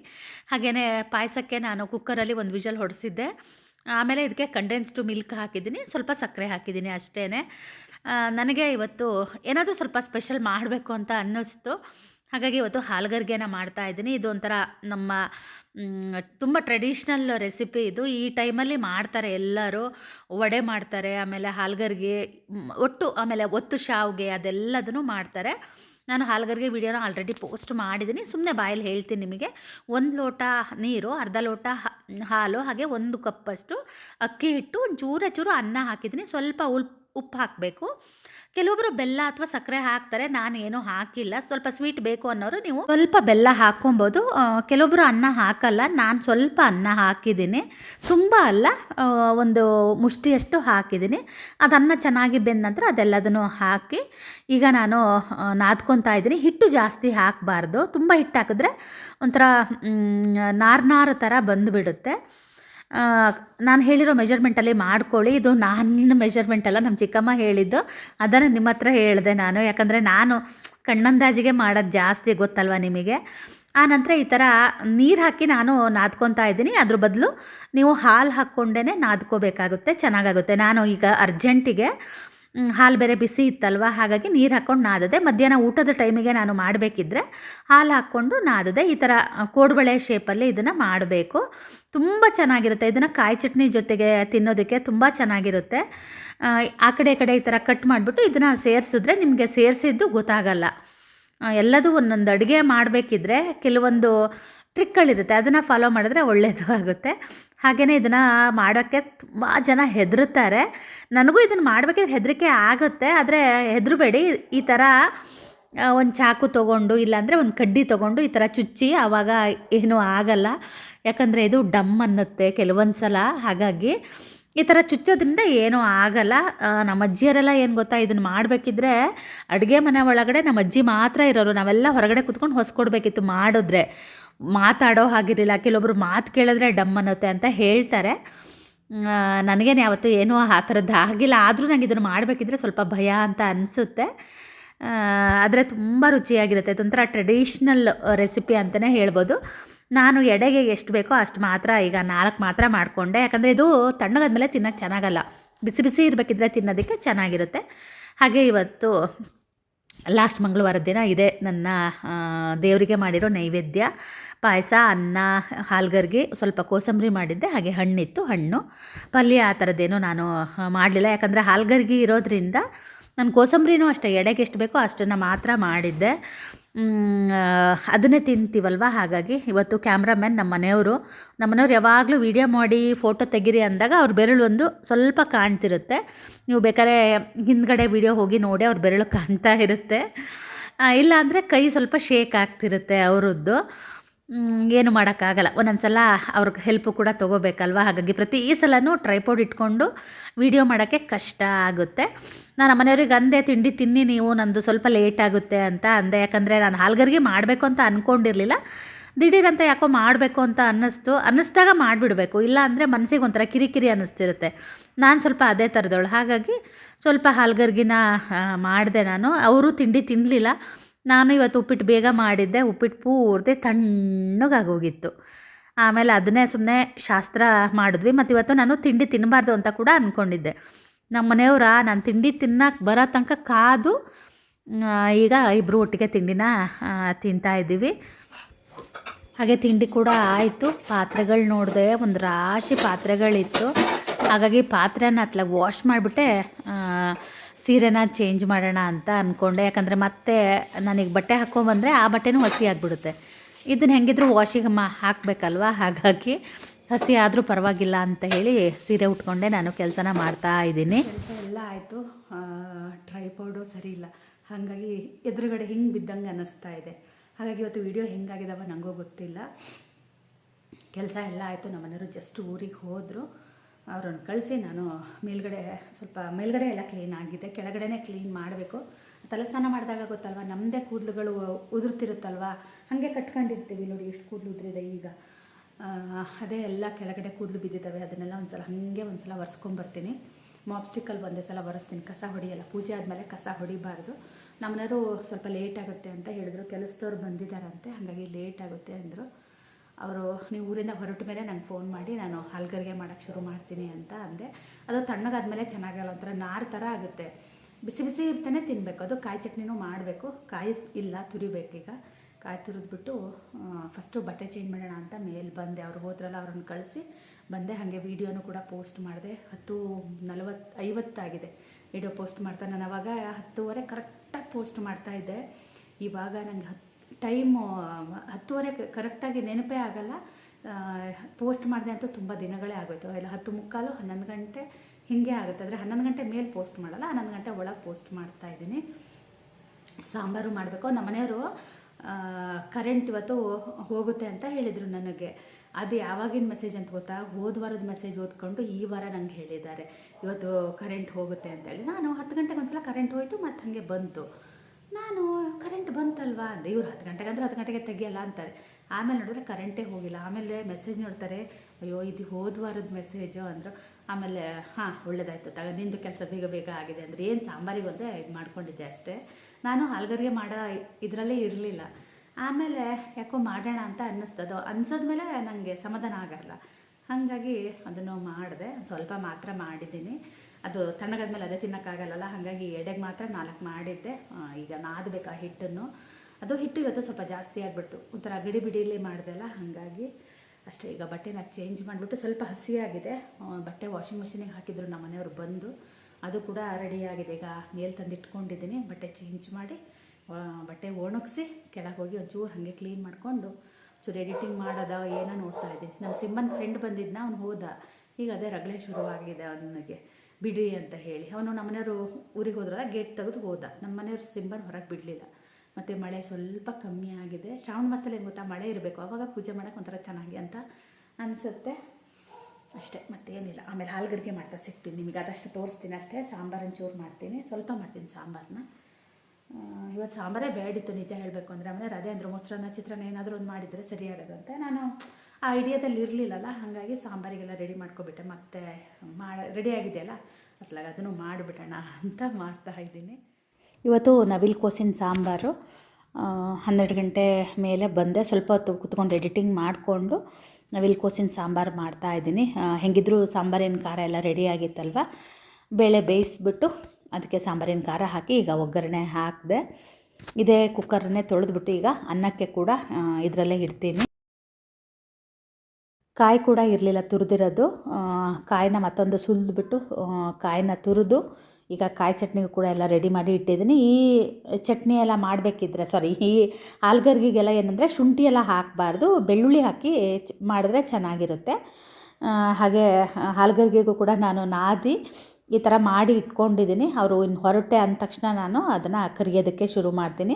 B: ಹಾಗೇ ಪಾಯಸಕ್ಕೆ ನಾನು ಕುಕ್ಕರಲ್ಲಿ ಒಂದು ವಿಜಲ್ ಹೊಡೆಸಿದ್ದೆ. ಆಮೇಲೆ ಇದಕ್ಕೆ ಕಂಡೆನ್ಸ್ಡು ಮಿಲ್ಕ್ ಹಾಕಿದ್ದೀನಿ. ಸ್ವಲ್ಪ ಸಕ್ಕರೆ ಹಾಕಿದ್ದೀನಿ ಅಷ್ಟೇ ನನಗೆ ಇವತ್ತು ಏನಾದರೂ ಸ್ವಲ್ಪ ಸ್ಪೆಷಲ್ ಮಾಡಬೇಕು ಅಂತ ಅನ್ನಿಸ್ತು. ಹಾಗಾಗಿ ಇವತ್ತು ಹಾಲ್ಗರ್ಗೆನ ಮಾಡ್ತಾ ಇದ್ದೀನಿ. ಇದು ಒಂಥರ ನಮ್ಮ ತುಂಬ ಟ್ರೆಡಿಷ್ನಲ್ ರೆಸಿಪಿ ಇದು. ಈ ಟೈಮಲ್ಲಿ ಮಾಡ್ತಾರೆ ಎಲ್ಲರೂ. ವಡೆ ಮಾಡ್ತಾರೆ, ಆಮೇಲೆ ಹಾಲ್ಗರ್ಗೆ ಒಟ್ಟು, ಆಮೇಲೆ ಒತ್ತು ಶಾವ್ಗೆ ಅದೆಲ್ಲದನ್ನು ಮಾಡ್ತಾರೆ. ನಾನು ಹಾಲ್ಗರ್ಗೆ ವಿಡಿಯೋನ ಆಲ್ರೆಡಿ ಪೋಸ್ಟ್ ಮಾಡಿದ್ದೀನಿ. ಸುಮ್ಮನೆ ಬಾಯಲ್ಲಿ ಹೇಳ್ತೀನಿ ನಿಮಗೆ. ಒಂದು ಲೋಟ ನೀರು, ಅರ್ಧ ಲೋಟ ಹಾಲು, ಹಾಗೆ ಒಂದು ಕಪ್ಪಷ್ಟು ಅಕ್ಕಿ ಹಿಟ್ಟು ಚೂರ ಚೂರು ಅನ್ನ ಹಾಕಿದ್ದೀನಿ. ಸ್ವಲ್ಪ ಉಲ್, ಉಪ್ಪು ಹಾಕಬೇಕು. ಕೆಲವೊಬ್ಬರು ಬೆಲ್ಲ ಅಥವಾ ಸಕ್ಕರೆ ಹಾಕ್ತಾರೆ ನಾನು ಏನು ಹಾಕಿಲ್ಲ. ಸ್ವಲ್ಪ ಸ್ವೀಟ್ ಬೇಕು ಅನ್ನೋರು ನೀವು ಸ್ವಲ್ಪ ಬೆಲ್ಲ ಹಾಕ್ಕೊಬೋದು. ಕೆಲವೊಬ್ಬರು ಅನ್ನ ಹಾಕಲ್ಲ. ನಾನು ಸ್ವಲ್ಪ ಅನ್ನ ಹಾಕಿದ್ದೀನಿ. ತುಂಬ ಅಲ್ಲ ಒಂದು ಮುಷ್ಟಿಯಷ್ಟು ಹಾಕಿದ್ದೀನಿ. ಅದನ್ನ ಚೆನ್ನಾಗಿ ಬೆಂದ ನಂತರ ಅದೆಲ್ಲದನ್ನು ಹಾಕಿ, ಈಗ ನಾನು ನಾದ್ಕೊತಾ ಇದ್ದೀನಿ. ಹಿಟ್ಟು ಜಾಸ್ತಿ ಹಾಕಬಾರ್ದು. ತುಂಬ ಹಿಟ್ಟು ಹಾಕಿದ್ರೆ ಒಂಥರ ನಾರ್ನಾರ ನಾರ್ ನಾರು ಥರ ಬಂದುಬಿಡುತ್ತೆ. ನಾನು ಹೇಳಿರೋ ಮೆಜರ್ಮೆಂಟಲ್ಲಿ ಮಾಡ್ಕೊಳ್ಳಿ. ಇದು ನನ್ನ ಮೆಜರ್ಮೆಂಟ್ ಅಲ್ಲ ನಮ್ಮ ಚಿಕ್ಕಮ್ಮ ಹೇಳಿದ್ದು. ಅದನ್ನು ನಿಮ್ಮ ಹತ್ರ ಹೇಳಿದೆ ನಾನು. ಯಾಕಂದರೆ ನಾನು ಕಣ್ಣಂದಾಜಿಗೆ ಮಾಡೋದು ಜಾಸ್ತಿ ಗೊತ್ತಲ್ವ ನಿಮಗೆ? ಆ ನಂತರ ಈ ಥರ ನೀರು ಹಾಕಿ ನಾನು ನಾದ್ಕೊತಾ ಇದ್ದೀನಿ. ಅದ್ರ ಬದಲು ನೀವು ಹಾಲು ಹಾಕ್ಕೊಂಡೇ ನಾದ್ಕೋಬೇಕಾಗುತ್ತೆ, ಚೆನ್ನಾಗಾಗುತ್ತೆ. ನಾನು ಈಗ ಅರ್ಜೆಂಟಿಗೆ ಹಾಲು ಬೇರೆ ಬಿಸಿ ಇತ್ತಲ್ವ? ಹಾಗಾಗಿ ನೀರು ಹಾಕ್ಕೊಂಡು ನಾದದೆ. ಮಧ್ಯಾಹ್ನ ಊಟದ ಟೈಮಿಗೆ ನಾನು ಮಾಡಬೇಕಿದ್ರೆ ಹಾಲು ಹಾಕ್ಕೊಂಡು ನಾದದೆ. ಈ ಥರ ಕೋಡುಬಳೆ ಶೇಪಲ್ಲಿ ಇದನ್ನು ಮಾಡಬೇಕು. ತುಂಬ ಚೆನ್ನಾಗಿರುತ್ತೆ. ಇದನ್ನು ಕಾಯಿ ಚಟ್ನಿ ಜೊತೆಗೆ ತಿನ್ನೋದಕ್ಕೆ ತುಂಬ ಚೆನ್ನಾಗಿರುತ್ತೆ. ಆ, ಕಡೆ ಕಡೆ ಈ ಥರ ಕಟ್ ಮಾಡಿಬಿಟ್ಟು ಇದನ್ನು ಸೇರಿಸಿದ್ರೆ ನಿಮಗೆ ಸೇರಿಸಿದ್ದು ಗೊತ್ತಾಗಲ್ಲ. ಎಲ್ಲದೂ ಒಂದೊಂದು ಅಡುಗೆ ಮಾಡಬೇಕಿದ್ರೆ ಕೆಲವೊಂದು ಟ್ರಿಕ್ಗಳಿರುತ್ತೆ ಅದನ್ನು ಫಾಲೋ ಮಾಡಿದ್ರೆ ಒಳ್ಳೆಯದು ಆಗುತ್ತೆ. ಹಾಗೆಯೇ ಇದನ್ನು ಮಾಡೋಕ್ಕೆ ತುಂಬ ಜನ ಹೆದರುತ್ತಾರೆ. ನನಗೂ ಇದನ್ನು ಮಾಡಬೇಕಿದ್ರೆ ಹೆದರಿಕೆ ಆಗುತ್ತೆ. ಆದರೆ ಹೆದರಬೇಡಿ. ಈ ಥರ ಒಂದು ಚಾಕು ತೊಗೊಂಡು, ಇಲ್ಲಾಂದರೆ ಒಂದು ಕಡ್ಡಿ ತೊಗೊಂಡು ಈ ಥರ ಚುಚ್ಚಿ ಆವಾಗ ಏನೂ ಆಗಲ್ಲ. ಯಾಕಂದರೆ ಇದು ಡಮ್ ಅನ್ನುತ್ತೆ ಕೆಲವೊಂದು ಸಲ ಹಾಗಾಗಿ ಈ ಥರ ಚುಚ್ಚೋದ್ರಿಂದ ಏನೂ ಆಗಲ್ಲ. ನಮ್ಮ ಅಜ್ಜಿಯರೆಲ್ಲ ಏನು ಗೊತ್ತಾ, ಇದನ್ನು ಮಾಡಬೇಕಿದ್ರೆ ಅಡುಗೆ ಮನೆ ಒಳಗಡೆ ನಮ್ಮ ಅಜ್ಜಿ ಮಾತ್ರ ಇರೋರು. ನಾವೆಲ್ಲ ಹೊರಗಡೆ ಕುತ್ಕೊಂಡು ಹೊಸ್ಕೊಡ್ಬೇಕಿತ್ತು ಮಾಡಿದ್ರೆ. ಮಾತಾಡೋ ಹಾಗಿರಲಿಲ್ಲ. ಕೆಲವೊಬ್ರು ಮಾತು ಕೇಳಿದ್ರೆ ಡಮ್ ಅನ್ನತ್ತೆ ಅಂತ ಹೇಳ್ತಾರೆ. ನನಗೇನು ಯಾವತ್ತೂ ಏನೂ ಆ ಥರದ್ದು ಆಗಿಲ್ಲ. ಆದರೂ ನಂಗೆ ಇದನ್ನು ಮಾಡಬೇಕಿದ್ರೆ ಸ್ವಲ್ಪ ಭಯ ಅಂತ ಅನಿಸುತ್ತೆ. ಆದರೆ ತುಂಬ ರುಚಿಯಾಗಿರುತ್ತೆ. ಅದೊಂಥರ ಟ್ರೆಡಿಷ್ನಲ್ ರೆಸಿಪಿ ಅಂತಲೇ ಹೇಳ್ಬೋದು. ನಾನು ಎಡೆಗೆ ಎಷ್ಟು ಬೇಕೋ ಅಷ್ಟು ಮಾತ್ರ ಈಗ ನಾಲ್ಕು ಮಾತ್ರ ಮಾಡಿಕೊಂಡೆ. ಯಾಕಂದರೆ ಇದು ತಣ್ಣಗಾದ್ಮೇಲೆ ತಿನ್ನೋಕ್ಕೆ ಚೆನ್ನಾಗಲ್ಲ. ಬಿಸಿ ಬಿಸಿ ಇರಬೇಕಿದ್ರೆ ತಿನ್ನೋದಕ್ಕೆ ಚೆನ್ನಾಗಿರುತ್ತೆ. ಹಾಗೆ ಇವತ್ತು ಲಾಸ್ಟ್ ಮಂಗಳವಾರದ ದಿನ ಇದೆ ನನ್ನ ದೇವರಿಗೆ ಮಾಡಿರೋ ನೈವೇದ್ಯ. ಪಾಯಸ, ಅನ್ನ, ಹಾಲ್ಗರ್ಗಿ ಸ್ವಲ್ಪ ಕೋಸಂಬರಿ ಮಾಡಿದ್ದೆ, ಹಾಗೆ ಹಣ್ಣಿತ್ತು, ಹಣ್ಣು. ಪಲ್ಯ ಆ ಥರದ್ದೇನು ನಾನು ಮಾಡಲಿಲ್ಲ. ಯಾಕಂದರೆ ಹಾಲ್ಗರ್ಗಿ ಇರೋದ್ರಿಂದ ನಾನು ಕೋಸಂಬರಿನೂ ಅಷ್ಟೇ, ಎಡೆಗೆ ಎಷ್ಟು ಬೇಕೋ ಅಷ್ಟನ್ನು ಮಾತ್ರ ಮಾಡಿದ್ದೆ. ಅದನ್ನೇ ತಿಂತೀವಲ್ವ? ಹಾಗಾಗಿ ಇವತ್ತು ಕ್ಯಾಮ್ರಾಮ್ಯಾನ್ ನಮ್ಮ ಮನೆಯವರು, ನಮ್ಮ ಮನೆಯವ್ರು ಯಾವಾಗಲೂ ವೀಡಿಯೋ ಮಾಡಿ ಫೋಟೋ ತೆಗೀರಿ ಅಂದಾಗ ಅವ್ರ ಬೆರಳು ಒಂದು ಸ್ವಲ್ಪ ಕಾಣ್ತಿರುತ್ತೆ. ನೀವು ಬೇಕಾದ್ರೆ ಹಿಂದ್ಗಡೆ ವೀಡಿಯೋ ಹೋಗಿ ನೋಡಿ ಅವ್ರ ಬೆರಳು ಕಾಣ್ತಾ ಇರುತ್ತೆ. ಇಲ್ಲಾಂದರೆ ಕೈ ಸ್ವಲ್ಪ ಶೇಕ್ ಆಗ್ತಿರುತ್ತೆ ಅವರದ್ದು. ಏನು ಮಾಡೋಕ್ಕಾಗಲ್ಲ. ಒಂದೊಂದು ಸಲ ಅವ್ರಿಗೆ ಹೆಲ್ಪು ಕೂಡ ತೊಗೋಬೇಕಲ್ವ? ಹಾಗಾಗಿ ಪ್ರತಿ ಈ ಸಲನೂ ಟ್ರೈಪೋಡ್ ಇಟ್ಕೊಂಡು ವೀಡಿಯೋ ಮಾಡೋಕ್ಕೆ ಕಷ್ಟ ಆಗುತ್ತೆ. ನಾನು ಮನೆಯವ್ರಿಗೆ ಅಂದೆ, ತಿಂಡಿ ತಿನ್ನಿ ನೀವು, ನಂದು ಸ್ವಲ್ಪ ಲೇಟ್ ಆಗುತ್ತೆ ಅಂತ ಅಂದೆ. ಯಾಕಂದರೆ ನಾನು ಹಾಲ್ಗರ್ಗೆ ಮಾಡಬೇಕು ಅಂತ ಅಂದ್ಕೊಂಡಿರಲಿಲ್ಲ ದಿಢೀರಂತ ಯಾಕೋ ಮಾಡಬೇಕು ಅಂತ ಅನ್ನಿಸ್ತು. ಅನ್ನಿಸ್ದಾಗ ಮಾಡಿಬಿಡಬೇಕು. ಇಲ್ಲ ಅಂದರೆ ಮನಸ್ಸಿಗೆ ಒಂಥರ ಕಿರಿಕಿರಿ ಅನ್ನಿಸ್ತಿರುತ್ತೆ. ನಾನು ಸ್ವಲ್ಪ ಅದೇ ಥರದವಳು. ಹಾಗಾಗಿ ಸ್ವಲ್ಪ ಹಾಲ್ಗರ್ಗಿನ ಮಾಡಿದೆ ನಾನು. ಅವರು ತಿಂಡಿ ತಿನ್ನಲಿಲ್ಲ ನಾನು ಇವತ್ತು ಉಪ್ಪಿಟ್ಟು ಬೇಗ ಮಾಡಿದ್ದೆ, ಉಪ್ಪಿಟ್ಟು ಪೂರ್ತಿ ತಣ್ಣಗಾಗೋಗಿತ್ತು. ಆಮೇಲೆ ಅದನ್ನೇ ಸುಮ್ಮನೆ ಶಾಸ್ತ್ರ ಮಾಡಿದ್ವಿ, ಮತ್ತು ಇವತ್ತು ನಾನು ತಿಂಡಿ ತಿನ್ನಬಾರ್ದು ಅಂತ ಕೂಡ ಅಂದ್ಕೊಂಡಿದ್ದೆ ನಮ್ಮ ಮನೆಯವರ ನಾನು ತಿಂಡಿ ತಿನ್ನಕ್ಕೆ ಬರೋ ತನಕ ಕಾದು ಈಗ ಇಬ್ಬರು ಒಟ್ಟಿಗೆ ತಿಂಡಿನ ತಿಂತಾಯಿದ್ದೀವಿ ಹಾಗೆ ತಿಂಡಿ ಕೂಡ ಆಯಿತು. ಪಾತ್ರೆಗಳು ನೋಡಿದೆ, ಒಂದು ರಾಶಿ ಪಾತ್ರೆಗಳಿತ್ತು. ಹಾಗಾಗಿ ಪಾತ್ರೆನ ಅತ್ಲಾಗ ವಾಶ್ ಮಾಡಿಬಿಟ್ಟೆ ಸೀರೆನ ಚೇಂಜ್ ಮಾಡೋಣ ಅಂತ ಅಂದ್ಕೊಂಡೆ ಯಾಕಂದರೆ ಮತ್ತೆ ನನಗೆ ಬಟ್ಟೆ ಹಾಕ್ಕೊಂಬಂದರೆ ಆ ಬಟ್ಟೆನೂ ಹಸಿ ಆಗಿಬಿಡುತ್ತೆ. ಇದನ್ನು ಹೆಂಗಿದ್ರು ವಾಷಿಗೆ ಮಾ ಹಾಕಬೇಕಲ್ವ? ಹಾಗಾಗಿ ಹಸಿ ಆದರೂ ಪರವಾಗಿಲ್ಲ ಅಂತ ಹೇಳಿ ಸೀರೆ ಉಟ್ಕೊಂಡೆ. ನಾನು ಕೆಲಸನ ಮಾಡ್ತಾ ಇದ್ದೀನಿ.
A: ಎಲ್ಲ ಆಯಿತು. ಟ್ರೈಪೌಡು ಸರಿ ಇಲ್ಲ. ಹಾಗಾಗಿ ಎದುರುಗಡೆ ಹಿಂಗೆ ಬಿದ್ದಂಗೆ ಅನ್ನಿಸ್ತಾ ಇದೆ. ಹಾಗಾಗಿ ಇವತ್ತು ವಿಡಿಯೋ ಹೆಂಗಾಗಿದಾವ ನನಗೂ ಗೊತ್ತಿಲ್ಲ. ಕೆಲಸ ಎಲ್ಲ ಆಯಿತು. ನಮ್ಮನೆಯವರು ಜಸ್ಟ್ ಊರಿಗೆ ಹೋದರು. ಅವ್ರನ್ನ ಕಳಿಸಿ ನಾನು ಮೇಲ್ಗಡೆ ಸ್ವಲ್ಪ ಮೇಲ್ಗಡೆ ಎಲ್ಲ ಕ್ಲೀನ್ ಆಗಿದೆ, ಕೆಳಗಡೆನೇ ಕ್ಲೀನ್ ಮಾಡಬೇಕು. ತಲೆ ಸ್ನಾನ ಮಾಡಿದಾಗ ಗೊತ್ತಲ್ವ ನಮ್ಮದೇ ಕೂದಲುಗಳು ಉದುರ್ತಿರುತ್ತಲ್ವ? ಹಾಗೆ ಕಟ್ಕೊಂಡಿರ್ತೀವಿ ನೋಡಿ ಎಷ್ಟು ಕೂದಲು ಉದುರಿದೆ ಈಗ. ಅದೇ ಎಲ್ಲ ಕೆಳಗಡೆ ಕೂದಲು ಬಿದ್ದಿದ್ದಾವೆ, ಅದನ್ನೆಲ್ಲ ಒಂದ್ಸಲ ಹಾಗೆ ಒಂದ್ಸಲ ಒರೆಸ್ಕೊಂಬರ್ತೀನಿ. ಮಾಪ್ ಸ್ಟಿಕ್ಕಲ್ಲಿ ಒಂದೇ ಸಲ ಒರೆಸ್ತೀನಿ, ಕಸ ಹೊಡಿಯಲ್ಲ, ಪೂಜೆ ಆದಮೇಲೆ ಕಸ ಹೊಡಿಬಾರ್ದು. ನಮ್ಮನೆಯವರು ಸ್ವಲ್ಪ ಲೇಟ್ ಆಗುತ್ತೆ ಅಂತ ಹೇಳಿದ್ರು, ಕೆಲಸದವ್ರು ಬಂದಿದ್ದಾರಂತೆ, ಹಾಗಾಗಿ ಲೇಟ್ ಆಗುತ್ತೆ ಅಂದರು. ಅವರು, ನೀವು ಊರಿಂದ ಹೊರಟ ಮೇಲೆ ನಂಗೆ ಫೋನ್ ಮಾಡಿ, ನಾನು ಹಲ್ಗರಿಗೆ ಮಾಡೋಕ್ಕೆ ಶುರು ಮಾಡ್ತೀನಿ ಅಂತ ಅಂದೆ. ಅದು ತಣ್ಣಗಾದ್ಮೇಲೆ ಚೆನ್ನಾಗಲ್ಲ, ಒಂಥರ ನಾರು ಥರ ಆಗುತ್ತೆ. ಬಿಸಿ ಬಿಸಿ ಇರ್ತಾನೆ ತಿನ್ನಬೇಕು ಅದು ಕಾಯಿ ಚಟ್ನಿನೂ ಮಾಡಬೇಕು. ಕಾಯಿ ಇಲ್ಲ ತುರಿಬೇಕೀಗ ಕಾಯಿ ತುರಿದ್ಬಿಟ್ಟು ಫಸ್ಟು ಬಟ್ಟೆ ಚೇಂಜ್ ಮಾಡೋಣ ಅಂತ ಮೇಲೆ ಬಂದೆ. ಅವ್ರು ಹೋದ್ರಲ್ಲ, ಅವ್ರನ್ನ ಕಳಿಸಿ ಬಂದೆ. ಹಾಗೆ ವೀಡಿಯೋನು ಕೂಡ ಪೋಸ್ಟ್ ಮಾಡಿದೆ. ಹತ್ತು ನಲವತ್ತು ಐವತ್ತಾಗಿದೆ ವಿಡಿಯೋ ಪೋಸ್ಟ್ ಮಾಡ್ತಾ. ನಾನು ಅವಾಗ ಹತ್ತುವರೆ ಕರೆಕ್ಟಾಗಿ ಪೋಸ್ಟ್ ಮಾಡ್ತಾ ಇದ್ದೆ. ಇವಾಗ ನನಗೆ ಹತ್ತು ಟೈಮು, ಹತ್ತುವರೆ ಕರೆಕ್ಟಾಗಿ ನೆನಪೇ ಆಗಲ್ಲ. ಪೋಸ್ಟ್ ಮಾಡಿದೆ ಅಂತೂ ತುಂಬ ದಿನಗಳೇ ಆಗೋಯ್ತು. ಎಲ್ಲ ಹತ್ತು ಮುಕ್ಕಾಲು, ಹನ್ನೊಂದು ಗಂಟೆ ಹೀಗೆ ಆಗುತ್ತೆ. ಅಂದರೆ ಹನ್ನೊಂದು ಗಂಟೆ ಮೇಲೆ ಪೋಸ್ಟ್ ಮಾಡಲ್ಲ, ಹನ್ನೊಂದು ಗಂಟೆ ಒಳಗೆ ಪೋಸ್ಟ್ ಮಾಡ್ತಾ ಇದ್ದೀನಿ. ಸಾಂಬಾರು ಮಾಡಬೇಕು. ನಮ್ಮ ಮನೆಯವರು ಕರೆಂಟ್ ಇವತ್ತು ಹೋಗುತ್ತೆ ಅಂತ ಹೇಳಿದರು ನನಗೆ. ಅದು ಯಾವಾಗಿನ ಮೆಸೇಜ್ ಅಂತ ಗೊತ್ತಾ? ಹೋದ ವಾರದ ಮೆಸೇಜ್ ಓದ್ಕೊಂಡು ಈ ವಾರ ನಂಗೆ ಹೇಳಿದ್ದಾರೆ. ಇವತ್ತು ಕರೆಂಟ್ ಹೋಗುತ್ತೆ ಅಂತೇಳಿ. ನಾನು ಹತ್ತು ಗಂಟೆಗೆ ಒಂದ್ಸಲ ಕರೆಂಟ್ ಹೋಯಿತು, ಮತ್ತು ಹಾಗೆ ಬಂತು. ನಾನು ಕರೆಂಟ್ ಬಂತಲ್ವಾ? ಅಂದೆ ಇವ್ರು ಹತ್ತು ಗಂಟೆಗೆ ಅಂದರೆ ಹತ್ತು ಗಂಟೆಗೆ ತೆಗಿಯಲ್ಲ ಅಂತಾರೆ. ಆಮೇಲೆ ನೋಡಿದ್ರೆ ಕರೆಂಟೇ ಹೋಗಿಲ್ಲ. ಆಮೇಲೆ ಮೆಸೇಜ್ ನೋಡ್ತಾರೆ, ಅಯ್ಯೋ, ಇದು ಹೋದ ವಾರದ ಮೆಸೇಜು ಅಂದರು. ಆಮೇಲೆ, ಹಾಂ, ಒಳ್ಳೇದಾಯ್ತು ತಗ, ನಿಂದು ಕೆಲಸ ಬೇಗ ಬೇಗ ಆಗಿದೆ. ಅಂದರೆ ಏನು ಸಾಂಬಾರಿಗೆ ಒಂದೇ ಇದು ಮಾಡ್ಕೊಂಡಿದ್ದೆ ಅಷ್ಟೇ. ನಾನು ಹಾಲ್ಗರಿಗೆ ಮಾಡೋ ಇದರಲ್ಲೇ ಇರಲಿಲ್ಲ. ಆಮೇಲೆ ಯಾಕೋ ಮಾಡೋಣ ಅಂತ ಅನ್ನಿಸ್ತದು ಅನ್ಸೋದ್ಮೇಲೆ ನನಗೆ ಸಮಾಧಾನ ಆಗಲ್ಲ. ಹಾಗಾಗಿ ಅದನ್ನು ಮಾಡಿದೆ. ಸ್ವಲ್ಪ ಮಾತ್ರ ಮಾಡಿದ್ದೀನಿ. ಅದು ತಣ್ಣಗಾದ್ಮೇಲೆ ಅದೇ ತಿನ್ನೋಕ್ಕಾಗಲ್ಲ ಹಾಗಾಗಿ ಎಡೆಗೆ ಮಾತ್ರ ನಾಲ್ಕು ಮಾಡಿದ್ದೆ. ಈಗ ನಾದಬೇಕು ಆ ಹಿಟ್ಟನ್ನು. ಅದು ಹಿಟ್ಟು ಇವತ್ತು ಸ್ವಲ್ಪ ಜಾಸ್ತಿ ಆಗಿಬಿಡ್ತು. ಒಂಥರ ಗಡಿ ಬಿಡಿಲಿ ಮಾಡಿದೆ ಅಲ್ಲ ಹಾಗಾಗಿ ಅಷ್ಟೇ. ಈಗ ಬಟ್ಟೆನ ಚೇಂಜ್ ಮಾಡಿಬಿಟ್ಟು ಸ್ವಲ್ಪ ಹಸಿಯಾಗಿದೆ. ಬಟ್ಟೆ ವಾಷಿಂಗ್ ಮಿಷಿನಿಗೆ ಹಾಕಿದ್ರು ನಮ್ಮ ಮನೆಯವರು ಬಂದು. ಅದು ಕೂಡ ರೆಡಿಯಾಗಿದೆ ಈಗ ಮೇಲೆ ತಂದಿಟ್ಕೊಂಡಿದ್ದೀನಿ. ಬಟ್ಟೆ ಚೇಂಜ್ ಮಾಡಿ ಬಟ್ಟೆ ಒಣಗಿಸಿ ಕೆಳಗೆ ಹೋಗಿ ಒಂಚೂರು ಹಾಗೆ ಕ್ಲೀನ್ ಮಾಡಿಕೊಂಡು ಚೂರು ಎಡಿಟಿಂಗ್ ಮಾಡೋದ ಏನೋ ನೋಡ್ತಾ ಇದ್ದೀನಿ. ನಮ್ಮ ಸಿಮ್ಮನ್ ಫ್ರೆಂಡ್ ಬಂದಿದ್ನ, ಅವ್ನು ಹೋದ. ಈಗ ಅದೇ ರಗಳೆ ಶುರುವಾಗಿದೆ ಅವನಿಗೆ. ಬಿಡಿ ಅಂತ ಹೇಳಿ. ಅವನು ನಮ್ಮನೆಯವರು ಊರಿಗೆ ಹೋದ್ರಲ್ಲ ಗೇಟ್ ತೆಗೆದು ಹೋದ. ನಮ್ಮ ಮನೆಯವ್ರು ಸಿಂಬನ್ ಹೊರಗೆ ಬಿಡಲಿಲ್ಲ. ಮತ್ತು ಮಳೆ ಸ್ವಲ್ಪ ಕಮ್ಮಿ ಆಗಿದೆ. ಶ್ರಾವಣ ಮಾಸದಲ್ಲಿ ಏನು ಗೊತ್ತಾ? ಮಳೆ ಇರಬೇಕು. ಆವಾಗ ಪೂಜೆ ಮಾಡೋಕೆ ಒಂಥರ ಚೆನ್ನಾಗಿ ಅಂತ ಅನಿಸುತ್ತೆ. ಅಷ್ಟೇ, ಮತ್ತೇನಿಲ್ಲ. ಆಮೇಲೆ ಹಾಲ್ಗರಿಗೆ ಮಾಡ್ತಾ ಸಿಗ್ತೀನಿ. ನಿಮಗೆ ಅದಷ್ಟು ತೋರಿಸ್ತೀನಿ ಅಷ್ಟೇ. ಸಾಂಬಾರು ಒಂಚೂರು ಮಾಡ್ತೀನಿ. ಸ್ವಲ್ಪ ಮಾಡ್ತೀನಿ ಸಾಂಬಾರನ್ನ ಇವತ್ತು ಸಾಂಬಾರೇ ಬೇಡಿತ್ತು, ನಿಜ ಹೇಳಬೇಕು ಅಂದರೆ. ಆಮೇಲೆ ಅದೇ ಅಂದರು ಮೊಸರನ್ನ, ಚಿತ್ರಾನ್ನ ಏನಾದರೂ ಒಂದು ಮಾಡಿದರೆ ಅಂತ ನಾನು ಆ ಐಡಿಯಾದಲ್ಲಿ ಇರಲಿಲ್ಲಲ್ಲ ಹಾಗಾಗಿ ಸಾಂಬಾರಿಗೆಲ್ಲ ರೆಡಿ ಮಾಡ್ಕೊಬಿಟ್ಟೆ. ಮತ್ತೆ ಮಾಡ ರೆಡಿ ಆಗಿದೆಯಲ್ಲ ಅತ್ಲಾಗ ಅದನ್ನು ಮಾಡಿಬಿಡೋಣ ಅಂತ ಮಾಡ್ತಾ ಇದ್ದೀನಿ.
B: ಇವತ್ತು ನವಿಲ್ ಕೋಸಿನ ಸಾಂಬಾರು ಹನ್ನೆರಡು ಗಂಟೆ ಮೇಲೆ ಬಂದೆ. ಸ್ವಲ್ಪ ಹೊತ್ತು ಕುತ್ಕೊಂಡು ಎಡಿಟಿಂಗ್ ಮಾಡಿಕೊಂಡು ನವಿಲ್ ಕೋಸಿನ ಸಾಂಬಾರು ಮಾಡ್ತಾ ಇದ್ದೀನಿ. ಆ, ಹೆಂಗಿದ್ರು ಸಾಂಬಾರಿನ ಖಾರ ಎಲ್ಲ ರೆಡಿ ಆಗಿತ್ತಲ್ವ? ಬೇಳೆ ಬೇಯಿಸ್ಬಿಟ್ಟು ಅದಕ್ಕೆ ಸಾಂಬಾರಿನ ಖಾರ ಹಾಕಿ ಈಗ ಒಗ್ಗರಣೆ ಹಾಕಿದೆ ಇದೇ ಕುಕ್ಕರನ್ನೇ ತೊಳೆದ್ಬಿಟ್ಟು ಈಗ ಅನ್ನಕ್ಕೆ ಕೂಡ ಇದರಲ್ಲೇ ಇಡ್ತೀನಿ. ಕಾಯಿ ಕೂಡ ಇರಲಿಲ್ಲ, ತುರಿದಿರೋದು. ಕಾಯಿನ ಮತ್ತೊಂದು ಸುಲಿದ್ಬಿಟ್ಟು ಕಾಯಿನ ತುರಿದು, ಈಗ ಕಾಯಿ ಚಟ್ನಿಗೂ ಕೂಡ ಎಲ್ಲ ರೆಡಿ ಮಾಡಿ ಇಟ್ಟಿದ್ದೀನಿ. ಈ ಚಟ್ನಿ ಎಲ್ಲ ಮಾಡಬೇಕಿದ್ರೆ ಸಾರಿ ಈ ಆಲ್ಗರ್ಗಿಗೆಲ್ಲ ಏನಂದರೆ ಶುಂಠಿ ಎಲ್ಲ ಹಾಕಬಾರ್ದು. ಬೆಳ್ಳುಳ್ಳಿ ಹಾಕಿ ಮಾಡಿದ್ರೆ ಚೆನ್ನಾಗಿರುತ್ತೆ. ಹಾಗೆ ಹಾಲ್ಗರ್ಗಿಗೂ ಕೂಡ ನಾನು ನಾದಿ ಈ ಥರ ಮಾಡಿ ಇಟ್ಕೊಂಡಿದ್ದೀನಿ. ಅವರು ಇನ್ನು ಹೊರಟೆ ಅಂದ ತಕ್ಷಣ ನಾನು ಅದನ್ನು ಕರಿಯೋದಕ್ಕೆ ಶುರು ಮಾಡ್ತೀನಿ.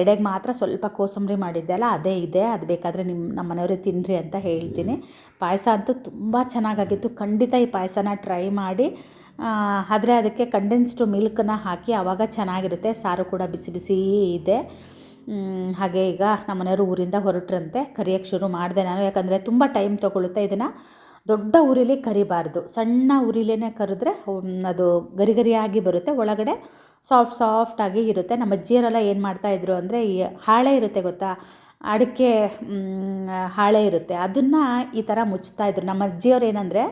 B: ಎಡೆಗೆ ಮಾತ್ರ ಸ್ವಲ್ಪ ಕೋಸಂಬರಿ ಮಾಡಿದ್ದೆ ಅಲ್ಲ ಅದೇ ಇದೆ. ಅದು ಬೇಕಾದರೆ ನಿಮ್ಮ ನಮ್ಮ ಮನೆಯವ್ರಿಗೆ ತಿನ್ನಿರಿ ಅಂತ ಹೇಳ್ತೀನಿ. ಪಾಯಸ ಅಂತೂ ತುಂಬ ಚೆನ್ನಾಗಾಗಿತ್ತು. ಖಂಡಿತ ಈ ಪಾಯಸನ ಟ್ರೈ ಮಾಡಿ. ಆದರೆ ಅದಕ್ಕೆ ಕಂಡೆನ್ಸ್ಡ್ ಮಿಲ್ಕನ್ನ ಹಾಕಿ ಆವಾಗ ಚೆನ್ನಾಗಿರುತ್ತೆ. ಸಾರು ಕೂಡ ಬಿಸಿ ಬಿಸಿ ಇದೆ. ಹಾಗೆ ಈಗ ನಮ್ಮ ಮನೆಯವರು ಊರಿಂದ ಹೊರಟ್ರಂತೆ. ಕರಿಯೋಕ್ಕೆ ಶುರು ಮಾಡಿದೆ ನಾನು. ಯಾಕಂದರೆ ತುಂಬ ಟೈಮ್ ತೊಗೊಳುತ್ತೆ ಇದನ್ನು. ದೊಡ್ಡ ಉರಿಲಿ ಕರಿಬಾರ್ದು. ಸಣ್ಣ ಉರಿಲೇ ಕರೆದ್ರೆ ಅದು ಗರಿಗರಿಯಾಗಿ ಬರುತ್ತೆ. ಒಳಗಡೆ ಸಾಫ್ಟ್ ಸಾಫ್ಟಾಗಿ ಇರುತ್ತೆ. ನಮ್ಮ ಅಜ್ಜಿಯರೆಲ್ಲ ಏನು ಮಾಡ್ತಾಯಿದ್ರು ಅಂದರೆ ಈ ಹಾಳೆ ಇರುತ್ತೆ ಗೊತ್ತಾ? ಅಡಿಕೆ ಹಾಳೆ ಇರುತ್ತೆ. ಅದನ್ನು ಈ ಥರ ಇದ್ರು. ನಮ್ಮ ಅಜ್ಜಿಯವ್ರು ಏನಂದರೆ,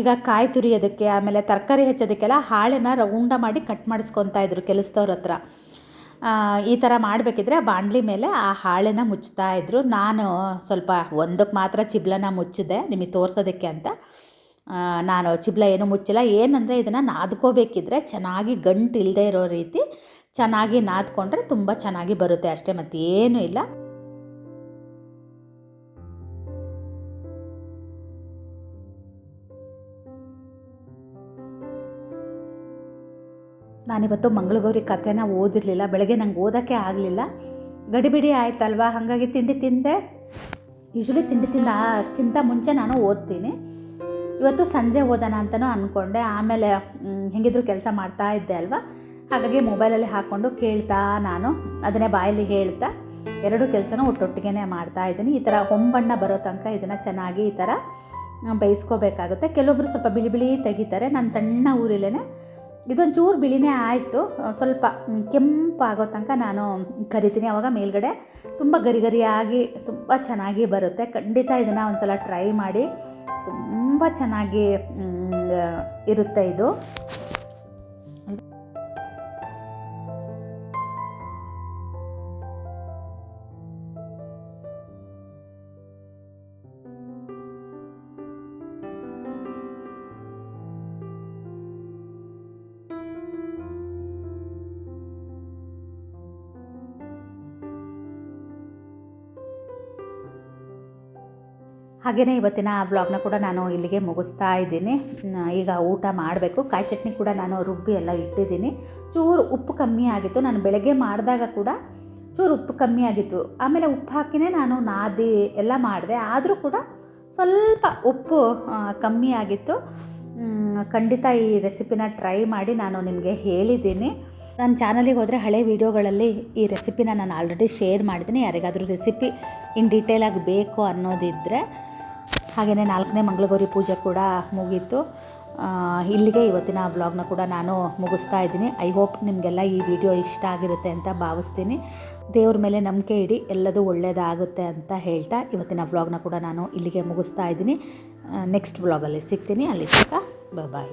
B: ಈಗ ಕಾಯಿ ತುರಿಯೋದಕ್ಕೆ, ಆಮೇಲೆ ತರಕಾರಿ ಹೆಚ್ಚೋದಕ್ಕೆಲ್ಲ ಹಾಳೆನ ರೌಂಡ ಮಾಡಿ ಕಟ್ ಮಾಡಿಸ್ಕೊತಾ ಇದ್ರು ಕೆಲಸದವ್ರ ಹತ್ರ. ಈ ಥರ ಮಾಡಬೇಕಿದ್ರೆ ಬಾಣಲಿ ಮೇಲೆ ಆ ಹಾಳೆನ ಮುಚ್ತಾ ಇದ್ದರು ನಾನು ಸ್ವಲ್ಪ ಒಂದಕ್ಕೆ ಮಾತ್ರ ಚಿಬ್ಲನ ಮುಚ್ಚಿದೆ, ನಿಮಗೆ ತೋರಿಸೋದಕ್ಕೆ ಅಂತ. ನಾನು ಚಿಬ್ಲ ಏನೂ ಮುಚ್ಚಿಲ್ಲ. ಏನಂದರೆ ಇದನ್ನು ನಾದ್ಕೋಬೇಕಿದ್ರೆ ಚೆನ್ನಾಗಿ ಗಂಟು ಇಲ್ಲದೆ ಇರೋ ರೀತಿ ಚೆನ್ನಾಗಿ ನಾದ್ಕೊಂಡ್ರೆ ತುಂಬ ಚೆನ್ನಾಗಿ ಬರುತ್ತೆ. ಅಷ್ಟೇ ಮತ್ತೇನೂ ಇಲ್ಲ. ನಾನಿವತ್ತು ಮಂಗಳಗೌರಿ ಕಥೆನ ಓದಿರಲಿಲ್ಲ, ಬೆಳಗ್ಗೆ ನಂಗೆ ಓದೋಕ್ಕೆ ಆಗಲಿಲ್ಲ. ಗಡಿಬಿಡಿ ಆಯ್ತಲ್ವಾ? ಹಾಗಾಗಿ ತಿಂಡಿ ತಿಂದೆ. ಯೂಶ್ವಲಿ ತಿಂಡಿ ತಿಂದಕ್ಕಿಂತ ಮುಂಚೆ ನಾನು ಓದ್ತೀನಿ. ಇವತ್ತು ಸಂಜೆ ಓದೋಣ ಅಂತಲೂ ಅಂದ್ಕೊಂಡೆ ಆಮೇಲೆ ಹೆಂಗಿದ್ರು ಕೆಲಸ ಮಾಡ್ತಾ ಇದ್ದೆ ಅಲ್ವಾ? ಹಾಗಾಗಿ ಮೊಬೈಲಲ್ಲಿ ಹಾಕ್ಕೊಂಡು ಕೇಳ್ತಾ ನಾನು, ಅದನ್ನೇ ಬಾಯಲ್ಲಿ ಹೇಳ್ತಾ, ಎರಡು ಕೆಲಸನೂ ಒಟ್ಟೊಟ್ಟಿಗೆ ಮಾಡ್ತಾ ಇದ್ದೀನಿ. ಈ ಥರ ಹೊಂಬಣ್ಣ ಬರೋ ತನಕ ಇದನ್ನು ಚೆನ್ನಾಗಿ ಈ ಥರ ಬೇಯಿಸ್ಕೋಬೇಕಾಗುತ್ತೆ. ಕೆಲವೊಬ್ಬರು ಸ್ವಲ್ಪ ಬಿಳಿ ಬಿಳಿ ತೆಗಿತಾರೆ. ನಾನು ಸಣ್ಣ ಊರಿಲೇ ಇದೊಂದು ಚೂರು ಬಿಳಿನೇ ಆಯಿತು. ಸ್ವಲ್ಪ ಕೆಂಪಾಗೋ ತನಕ ನಾನು ಕರಿತೀನಿ. ಆವಾಗ ಮೇಲ್ಗಡೆ ತುಂಬ ಗರಿ ಗರಿಯಾಗಿ ತುಂಬ ಚೆನ್ನಾಗಿ ಬರುತ್ತೆ. ಖಂಡಿತ ಇದನ್ನು ಒಂದು ಸಲ ಟ್ರೈ ಮಾಡಿ. ತುಂಬ ಚೆನ್ನಾಗಿ ಇರುತ್ತೆ ಇದು. ಹಾಗೆಯೇ ಇವತ್ತಿನ ವ್ಲಾಗ್ನ ಕೂಡ ನಾನು ಇಲ್ಲಿಗೆ ಮುಗಿಸ್ತಾ ಇದ್ದೀನಿ. ಈಗ ಊಟ ಮಾಡಬೇಕು. ಕಾಯಿ ಚಟ್ನಿ ಕೂಡ ನಾನು ರುಬ್ಬಿ ಎಲ್ಲ ಇಟ್ಟಿದ್ದೀನಿ. ಚೂರು ಉಪ್ಪು ಕಮ್ಮಿ ಆಗಿತ್ತು. ನಾನು ಬೆಳಗ್ಗೆ ಮಾಡಿದಾಗ ಕೂಡ ಚೂರು ಉಪ್ಪು ಕಮ್ಮಿ ಆಗಿತ್ತು. ಆಮೇಲೆ ಉಪ್ಪು ಹಾಕಿನೇ ನಾನು ನಾದಿ ಎಲ್ಲ ಮಾಡಿದೆ. ಆದರೂ ಕೂಡ ಸ್ವಲ್ಪ ಉಪ್ಪು ಕಮ್ಮಿ ಆಗಿತ್ತು. ಖಂಡಿತ ಈ ರೆಸಿಪಿನ ಟ್ರೈ ಮಾಡಿ ನಾನು ನಿಮಗೆ ಹೇಳಿದ್ದೀನಿ. ನನ್ನ ಚಾನಲಿಗೆ ಹೋದರೆ ಹಳೆ ವೀಡಿಯೋಗಳಲ್ಲಿ ಈ ರೆಸಿಪಿನ ನಾನು ಆಲ್ರೆಡಿ ಶೇರ್ ಮಾಡಿದ್ದೀನಿ. ಯಾರಿಗಾದರೂ ರೆಸಿಪಿ ಇನ್ ಡೀಟೇಲಾಗಿ ಬೇಕು ಅನ್ನೋದಿದ್ದರೆ ಹಾಗೆಯೇ ನಾಲ್ಕನೇ ಮಂಗಳಗೌರಿ ಪೂಜೆ ಕೂಡ ಮುಗೀತು. ಇಲ್ಲಿಗೆ ಇವತ್ತಿನ ವ್ಲಾಗ್ನ ಕೂಡ ನಾನು ಮುಗಿಸ್ತಾ ಇದ್ದೀನಿ. ಐ ಹೋಪ್ ನಿಮಗೆಲ್ಲ ಈ ವಿಡಿಯೋ ಇಷ್ಟ ಆಗಿರುತ್ತೆ ಅಂತ ಭಾವಿಸ್ತೀನಿ. ದೇವ್ರ ಮೇಲೆ ನಂಬಿಕೆ ಇಡಿ, ಎಲ್ಲದೂ ಒಳ್ಳೆಯದಾಗುತ್ತೆ ಅಂತ ಹೇಳ್ತಾ ಇವತ್ತಿನ ವ್ಲಾಗ್ನ ಕೂಡ ನಾನು ಇಲ್ಲಿಗೆ ಮುಗಿಸ್ತಾ ಇದ್ದೀನಿ. ನೆಕ್ಸ್ಟ್ ವ್ಲಾಗಲ್ಲಿ ಸಿಗ್ತೀನಿ. ಅಲ್ಲಿ ಬಾಯ್